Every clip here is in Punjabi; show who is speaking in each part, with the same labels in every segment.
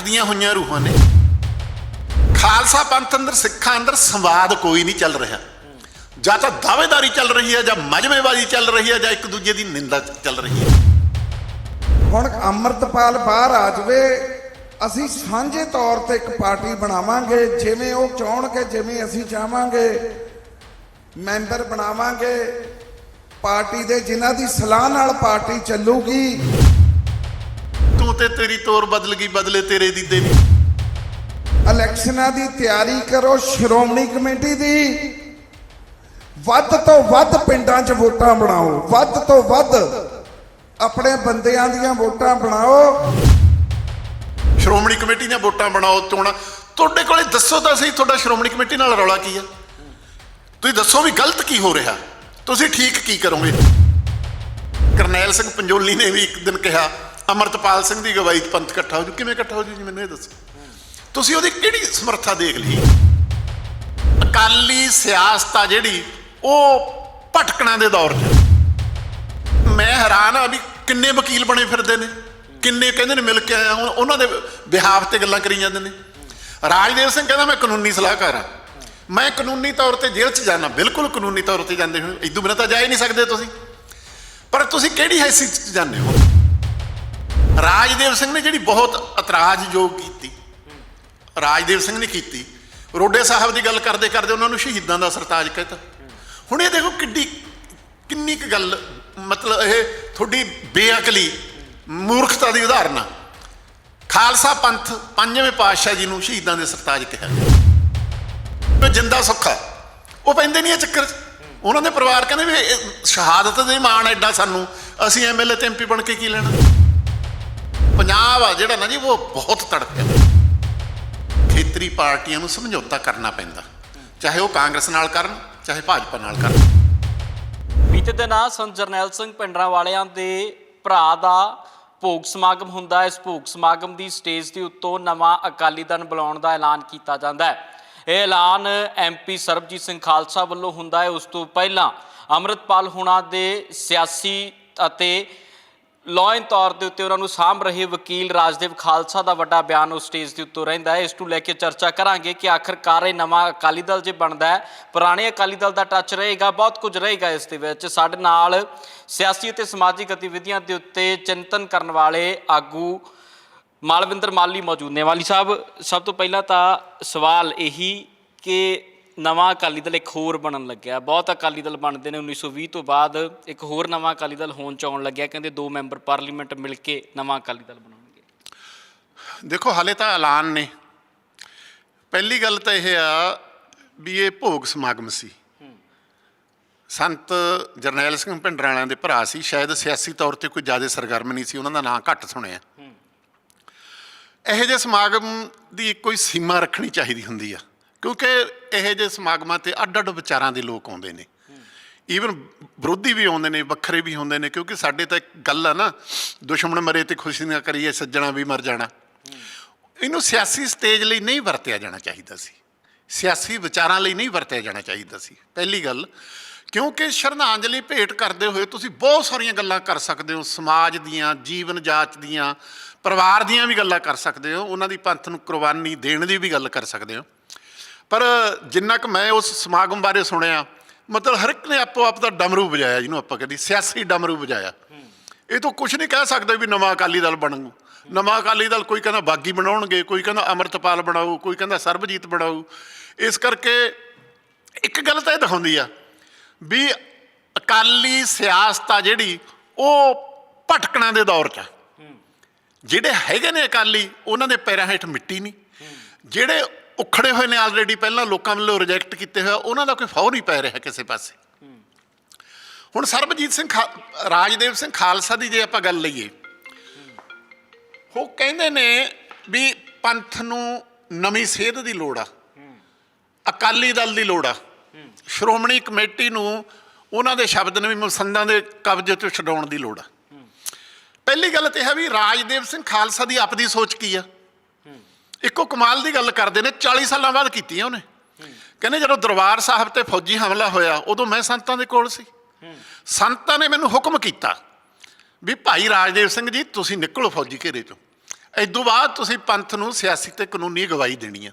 Speaker 1: ਭਟਕਦੀਆਂ ਹੋਈਆਂ ਰੂਹਾਂ ਨੇ। ਖਾਲਸਾ ਪੰਥ ਅੰਦਰ, ਸਿੱਖਾਂ ਅੰਦਰ ਸੰਵਾਦ ਕੋਈ ਨਹੀਂ ਚੱਲ ਰਿਹਾ। ਜਾਂ ਤਾਂ ਦਾਅਵੇਦਾਰੀ ਚੱਲ ਰਹੀ ਹੈ, ਜਾਂ ਮਜਮੇਬਾਜ਼ੀ ਚੱਲ ਰਹੀ ਹੈ, ਜਾਂ ਇੱਕ ਦੂਜੇ ਦੀ ਨਿੰਦਾ ਚੱਲ ਰਹੀ ਹੈ।
Speaker 2: ਹੁਣ ਅੰਮ੍ਰਿਤਪਾਲ ਬਾਹਰ ਆ ਜਾਵੇ, ਅਸੀਂ ਸਾਂਝੇ ਤੌਰ ਤੇ ਇੱਕ ਪਾਰਟੀ ਬਣਾਵਾਂਗੇ, ਜਿਵੇਂ ਉਹ ਚਾਹਣਗੇ, ਜਿਵੇਂ ਅਸੀਂ ਚਾਹਾਂਗੇ, ਮੈਂਬਰ ਬਣਾਵਾਂਗੇ, ਪਾਰਟੀ ਦੇ ਜਿਨ੍ਹਾਂ ਦੀ ਸਲਾਹ ਨਾਲ ਪਾਰਟੀ ਚੱਲੂਗੀ।
Speaker 1: ਤੂੰ ਤੇ ਤੇਰੀ ਤੋਰ ਬਦਲ ਗਈ ਬਦਲੇ ਤੇਰੇ ਦੀ ਦੇ ਨਹੀਂ
Speaker 2: ਇਲੈਕਸ਼ਨਾਂ ਦੀ ਤਿਆਰੀ ਕਰੋ ਸ਼੍ਰੋਮਣੀ ਕਮੇਟੀ ਦੀ। ਵੱਧ ਤੋਂ ਵੱਧ ਪਿੰਡਾਂ 'ਚ ਵੋਟਾਂ ਬਣਾਓ। ਵੱਧ ਤੋਂ ਵੱਧ ਆਪਣੇ ਬੰਦਿਆਂ ਦੀਆਂ ਵੋਟਾਂ ਬਣਾਓ।
Speaker 1: ਸ਼੍ਰੋਮਣੀ ਕਮੇਟੀ ਦੀਆਂ ਵੋਟਾਂ ਬਣਾਓ ਚੋਣਾਂ ਤੁਹਾਡੇ ਕੋਲੇ ਦੱਸੋ ਤਾਂ ਸਹੀ ਤੁਹਾਡਾ ਸ਼੍ਰੋਮਣੀ ਕਮੇਟੀ ਨਾਲ ਰੌਲਾ ਕੀ ਆ? ਤੁਸੀਂ ਦੱਸੋ ਵੀ ਗਲਤ ਕੀ ਹੋ ਰਿਹਾ। ਤੁਸੀਂ ਠੀਕ ਕੀ ਕਰੋਗੇ? ਕਰਨੈਲ ਸਿੰਘ ਪੰਜੋਲੀ ਨੇ ਵੀ ਇੱਕ ਦਿਨ ਕਿਹਾ ਅਮਰਤਪਾਲ ਸਿੰਘ ਦੀ ਗਵਾਹੀ 'ਚ ਪੰਥ ਇਕੱਠਾ ਹੋ ਜੂ। ਕਿਵੇਂ ਇਕੱਠਾ ਹੋ ਜੂ ਜੀ, ਮੈਨੂੰ ਇਹ ਦੱਸੋ। ਤੁਸੀਂ ਉਹਦੀ ਕਿਹੜੀ ਸਮਰੱਥਾ ਦੇਖ ਲਈ? ਅਕਾਲੀ ਸਿਆਸਤ ਆ ਜਿਹੜੀ, ਉਹ ਭਟਕਣਾ ਦੇ ਦੌਰ 'ਚ। ਮੈਂ ਹੈਰਾਨ ਆ ਵੀ ਕਿੰਨੇ ਵਕੀਲ ਬਣੇ ਫਿਰਦੇ ਨੇ। ਕਿੰਨੇ ਕਹਿੰਦੇ ਨੇ, ਮਿਲ ਕੇ ਆਇਆ ਹੁਣ, ਉਹਨਾਂ ਦੇ ਬਿਹਾਫ ਤੇ ਗੱਲਾਂ ਕਰੀ ਜਾਂਦੇ ਨੇ। ਰਾਜਦੇਵ ਸਿੰਘ ਕਹਿੰਦਾ, ਮੈਂ ਕਾਨੂੰਨੀ ਸਲਾਹਕਾਰ ਆ। ਮੈਂ ਕਾਨੂੰਨੀ ਤੌਰ ਤੇ ਜੇਲ੍ਹ 'ਚ ਜਾਣਾ ਬਿਲਕੁਲ ਕਾਨੂੰਨੀ ਤੌਰ ਤੇ ਜਾਂਦੇ ਹੋ ਇਦੋਂ ਬਿਨਾਂ ਤਾਂ ਜਾ ਹੀ ਨਹੀਂ ਸਕਦੇ ਤੁਸੀਂ। ਪਰ ਤੁਸੀਂ ਕਿਹੜੀ ਹੈਸੀਅਤ 'ਚ ਜਾਂਦੇ ਹੋ? ਰਾਜਦੇਵ ਸਿੰਘ ਨੇ ਜਿਹੜੀ ਬਹੁਤ ਇਤਰਾਜ਼ਯੋਗ ਕੀਤੀ, ਰਾਜਦੇਵ ਸਿੰਘ ਨੇ ਕੀਤੀ, ਰੋਡੇ ਸਾਹਿਬ ਦੀ ਗੱਲ ਕਰਦੇ ਕਰਦੇ ਉਹਨਾਂ ਨੂੰ ਸ਼ਹੀਦਾਂ ਦਾ ਸਰਤਾਜ ਕਹਿਤਾ। ਹੁਣ ਇਹ ਦੇਖੋ ਕਿੱਡੀ, ਕਿੰਨੀ ਕੁ ਗੱਲ, ਮਤਲਬ ਇਹ ਤੁਹਾਡੀ ਬੇਅਕਲੀ ਮੂਰਖਤਾ ਦੀ ਉਦਾਹਰਨ ਆ ਖਾਲਸਾ ਪੰਥ ਪੰਜਵੇਂ ਪਾਤਸ਼ਾਹ ਜੀ ਨੂੰ ਸ਼ਹੀਦਾਂ ਦੇ ਸਰਤਾਜ ਕਿਹਾ ਉਹ ਜਿੰਦਾ ਸੁੱਖਾ ਉਹ ਪੈਂਦੇ ਨਹੀਂ ਇਹ ਚੱਕਰ 'ਚ। ਉਹਨਾਂ ਦੇ ਪਰਿਵਾਰ ਕਹਿੰਦੇ ਵੀ ਇਹ ਸ਼ਹਾਦਤ ਦੇ ਮਾਣ ਐਡਾ ਸਾਨੂੰ। ਅਸੀਂ ਐਮਐਲਏ ਤੇ ਐਮਪੀ ਬਣ ਕੇ ਕੀ ਲੈਣਾ? ਪੰਜਾਬ ਆ, ਜਿਹੜਾ ਨਾ ਜੀ, ਉਹ ਬਹੁਤ ਤੜਫਿਆ। ਖੇਤਰੀ ਪਾਰਟੀਆਂ ਨੂੰ ਸਮਝੌਤਾ ਕਰਨਾ ਪੈਂਦਾ। ਚਾਹੇ ਉਹ ਕਾਂਗਰਸ ਨਾਲ ਕਰਨ, ਚਾਹੇ ਭਾਜਪਾ ਨਾਲ ਕਰਨ।
Speaker 3: ਬੀਤੇ ਦਿਨ ਆ ਸੰਤ ਜਰਨੈਲ ਸਿੰਘ ਪਿੰਡਰਾਂ ਵਾਲਿਆਂ ਦੇ ਭਰਾ ਦਾ ਭੋਗ ਸਮਾਗਮ ਹੁੰਦਾ ਹੈ। ਇਸ ਭੋਗ ਸਮਾਗਮ ਦੀ ਸਟੇਜ ਦੇ ਉੱਤੋਂ ਨਵਾਂ ਅਕਾਲੀ ਦਲ ਬੁਲਾਉਣ ਦਾ ਐਲਾਨ ਕੀਤਾ ਜਾਂਦਾ ਹੈ। ਇਹ ਐਲਾਨ ਐਮਪੀ ਸਰਬਜੀਤ ਸਿੰਘ ਖਾਲਸਾ ਵੱਲੋਂ ਹੁੰਦਾ ਹੈ। ਉਸ ਤੋਂ ਪਹਿਲਾਂ ਅੰਮ੍ਰਿਤਪਾਲ ਹੁਣਾ ਦੇ ਸਿਆਸੀ ਅਤੇ ਲਾਇਨ ਤੌਰ ਦੇ ਉੱਤੇ ਉਹਨਾਂ ਨੂੰ ਸਾਂਭ ਰਹੇ ਵਕੀਲ ਰਾਜਦੇਵ ਖਾਲਸਾ ਦਾ ਵੱਡਾ ਬਿਆਨ ਉਸ ਸਟੇਜ ਦੇ ਉੱਤੇ ਰਹਿੰਦਾ ਹੈ। ਇਸ ਨੂੰ ਲੈ ਕੇ ਚਰਚਾ ਕਰਾਂਗੇ ਕਿ ਆਖਰਕਾਰ ਇਹ ਨਵਾਂ ਅਕਾਲੀ ਦਲ ਜੇ ਬਣਦਾ ਹੈ, ਪੁਰਾਣੇ ਅਕਾਲੀ ਦਲ ਦਾ ਟੱਚ ਰਹੇਗਾ, ਬਹੁਤ ਕੁਝ ਰਹੇਗਾ ਇਸ ਦੇ ਵਿੱਚ। ਸਾਡੇ ਨਾਲ ਸਿਆਸੀ ਅਤੇ ਸਮਾਜਿਕ ਗਤੀਵਿਧੀਆਂ ਦੇ ਉੱਤੇ ਚਿੰਤਨ ਕਰਨ ਵਾਲੇ ਆਗੂ ਮਾਲਵਿੰਦਰ ਮਾਲੀ ਮੌਜੂਦ ਨੇ। ਵਾਲੀ ਸਾਹਿਬ, ਸਭ ਤੋਂ ਪਹਿਲਾਂ ਤਾਂ ਸਵਾਲ ਇਹੀ ਕਿ ਨਵਾਂ ਅਕਾਲੀ ਦਲ ਇੱਕ ਹੋਰ ਬਣਨ ਲੱਗਿਆ। ਬਹੁਤ ਅਕਾਲੀ ਦਲ ਬਣਦੇ ਨੇ। 1920 ਤੋਂ ਬਾਅਦ ਇੱਕ ਹੋਰ ਨਵਾਂ ਅਕਾਲੀ ਦਲ ਹੋਣ ਚ ਆਉਣ ਲੱਗਿਆ। ਕਹਿੰਦੇ ਦੋ ਮੈਂਬਰ ਪਾਰਲੀਮੈਂਟ ਮਿਲ ਕੇ ਨਵਾਂ ਅਕਾਲੀ ਦਲ ਬਣਾਉਣਗੇ।
Speaker 1: ਦੇਖੋ ਹਾਲੇ ਤਾਂ ਐਲਾਨ ਨੇ। ਪਹਿਲੀ ਗੱਲ ਤਾਂ ਇਹ ਆ ਵੀ ਇਹ ਭੋਗ ਸਮਾਗਮ ਸੀ। ਸੰਤ ਜਰਨੈਲ ਸਿੰਘ ਭਿੰਡਰਾਂ ਵਾਲਿਆਂ ਦੇ ਭਰਾ ਸੀ। ਸ਼ਾਇਦ ਸਿਆਸੀ ਤੌਰ ਤੇ ਕੋਈ ਜ਼ਿਆਦਾ ਸਰਗਰਮ ਨਹੀਂ ਸੀ। ਉਹਨਾਂ ਦਾ ਨਾਂ ਘੱਟ ਸੁਣਿਆ। ਇਹੋ ਜਿਹੇ ਸਮਾਗਮ ਦੀ ਕੋਈ ਸੀਮਾ ਰੱਖਣੀ ਚਾਹੀਦੀ ਹੁੰਦੀ ਆ। ਕਿਉਂਕਿ ਇਹੋ ਜਿਹੇ ਸਮਾਗਮਾਂ ਤੇ ਅੱਡ-ਅੱਡ ਵਿਚਾਰਾਂ ਦੇ ਲੋਕ ਆਉਂਦੇ ਨੇ। ਈਵਨ ਵਿਰੋਧੀ ਵੀ ਆਉਂਦੇ ਨੇ, ਵੱਖਰੇ ਵੀ ਹੁੰਦੇ ਨੇ, ਕਿਉਂਕਿ ਸਾਡੇ ਤਾਂ ਇੱਕ ਗੱਲ ਆ ਨਾ, ਦੁਸ਼ਮਣ ਮਰੇ ਤੇ ਖੁਸ਼ੀ ਨਾ ਕਰੀਏ, ਸੱਜਣਾ ਵੀ ਮਰ ਜਾਣਾ। ਇਹਨੂੰ ਸਿਆਸੀ ਸਟੇਜ ਲਈ ਨਹੀਂ ਵਰਤਿਆ ਜਾਣਾ ਚਾਹੀਦਾ ਸੀ। ਸਿਆਸੀ ਵਿਚਾਰਾਂ ਲਈ ਨਹੀਂ ਵਰਤਿਆ ਜਾਣਾ ਚਾਹੀਦਾ ਸੀ। ਪਹਿਲੀ ਗੱਲ, ਕਿਉਂਕਿ ਸ਼ਰਧਾਂਜਲੀ ਭੇਟ ਕਰਦੇ ਹੋਏ ਤੁਸੀਂ ਬਹੁਤ ਸਾਰੀਆਂ ਗੱਲਾਂ ਕਰ ਸਕਦੇ ਹੋ। ਸਮਾਜ ਦੀਆਂ, ਜੀਵਨ ਜਾਚ ਦੀਆਂ, ਪਰਿਵਾਰ ਦੀਆਂ ਵੀ ਗੱਲਾਂ ਕਰ ਸਕਦੇ ਹੋ। ਉਹਨਾਂ ਦੀ ਪੰਥ ਨੂੰ ਕੁਰਬਾਨੀ ਦੇਣ ਦੀ ਵੀ ਗੱਲ ਕਰ ਸਕਦੇ ਹੋ। ਪਰ ਜਿੰਨਾ ਕੁ ਮੈਂ ਉਸ ਸਮਾਗਮ ਬਾਰੇ ਸੁਣਿਆ ਮਤਲਬ ਹਰ ਇੱਕ ਨੇ ਆਪੋ ਆਪ ਦਾ ਡਮਰੂ ਵਜਾਇਆ ਜਿਹਨੂੰ ਆਪਾਂ ਕਹਿੰਦੇ ਸਿਆਸੀ ਡਮਰੂ ਵਜਾਇਆ। ਇਹ ਤੋਂ ਕੁਝ ਨਹੀਂ ਕਹਿ ਸਕਦੇ ਵੀ ਨਵਾਂ ਅਕਾਲੀ ਦਲ ਬਣੂ। ਨਵਾਂ ਅਕਾਲੀ ਦਲ ਕੋਈ ਕਹਿੰਦਾ ਬਾਗੀ ਬਣਾਉਣਗੇ ਕੋਈ ਕਹਿੰਦਾ ਅਮਰਤਪਾਲ ਬਣਾਊ ਕੋਈ ਕਹਿੰਦਾ ਸਰਬਜੀਤ ਬਣਾਊ। ਇਸ ਕਰਕੇ ਇੱਕ ਗੱਲ ਤਾਂ ਇਹ ਦਿਖਾਉਂਦੀ ਆ ਵੀ ਅਕਾਲੀ ਸਿਆਸਤ ਆ ਜਿਹੜੀ ਉਹ ਭਟਕਣਾ ਦੇ ਦੌਰ 'ਚ ਜਿਹੜੇ ਹੈਗੇ ਨੇ ਅਕਾਲੀ ਉਹਨਾਂ ਦੇ ਪੈਰਾਂ ਹੇਠ ਮਿੱਟੀ ਨਹੀਂ। ਜਿਹੜੇ ਉਖੜੇ ਹੋਏ ਨੇ ਆਲਰੇਡੀ ਪਹਿਲਾਂ ਲੋਕਾਂ ਵੱਲੋਂ ਰਿਜੈਕਟ ਕੀਤੇ ਹੋਏ ਆ, ਉਹਨਾਂ ਦਾ ਕੋਈ ਫੌਰ ਨਹੀਂ ਪੈ ਰਿਹਾ ਕਿਸੇ ਪਾਸੇ। ਹੁਣ ਸਰਬਜੀਤ ਸਿੰਘ ਖਾ- ਰਾਜਦੇਵ ਸਿੰਘ ਖਾਲਸਾ ਦੀ ਜੇ ਆਪਾਂ ਗੱਲ ਲਈਏ ਉਹ ਕਹਿੰਦੇ ਨੇ ਵੀ ਪੰਥ ਨੂੰ ਨਵੀਂ ਸੇਧ ਦੀ ਲੋੜ ਆ ਅਕਾਲੀ ਦਲ ਦੀ ਲੋੜ ਆ। ਸ਼੍ਰੋਮਣੀ ਕਮੇਟੀ ਨੂੰ ਉਹਨਾਂ ਦੇ ਸ਼ਬਦ ਨੇ ਵੀ ਮਸੰਦਾਂ ਦੇ ਕਬਜ਼ੇ ਤੋਂ ਛਡਾਉਣ ਦੀ ਲੋੜ ਆ। ਪਹਿਲੀ ਗੱਲ ਤੇ ਹੈ ਵੀ ਰਾਜਦੇਵ ਸਿੰਘ ਖਾਲਸਾ ਦੀ ਆਪਦੀ ਸੋਚ ਕੀ ਆ? ਇੱਕੋ ਕਮਾਲ ਦੀ ਗੱਲ ਕਰਦੇ ਨੇ 40 ਸਾਲਾਂ ਬਾਅਦ ਕੀਤੀ ਆ ਉਹਨੇ। ਕਹਿੰਦੇ ਜਦੋਂ ਦਰਬਾਰ ਸਾਹਿਬ ਤੇ ਫੌਜੀ ਹਮਲਾ ਹੋਇਆ, ਉਦੋਂ ਮੈਂ ਸੰਤਾਂ ਦੇ ਕੋਲ ਸੀ। ਸੰਤਾਂ ਨੇ ਮੈਨੂੰ ਹੁਕਮ ਕੀਤਾ ਵੀ ਭਾਈ ਰਾਜਦੇਵ ਸਿੰਘ ਜੀ, ਤੁਸੀਂ ਨਿਕਲੋ ਫੌਜੀ ਘੇਰੇ ਚੋਂ। ਇਦੋਂ ਬਾਅਦ ਤੁਸੀਂ ਪੰਥ ਨੂੰ ਸਿਆਸੀ ਤੇ ਕਾਨੂੰਨੀ ਗਵਾਹੀ ਦੇਣੀ ਆ।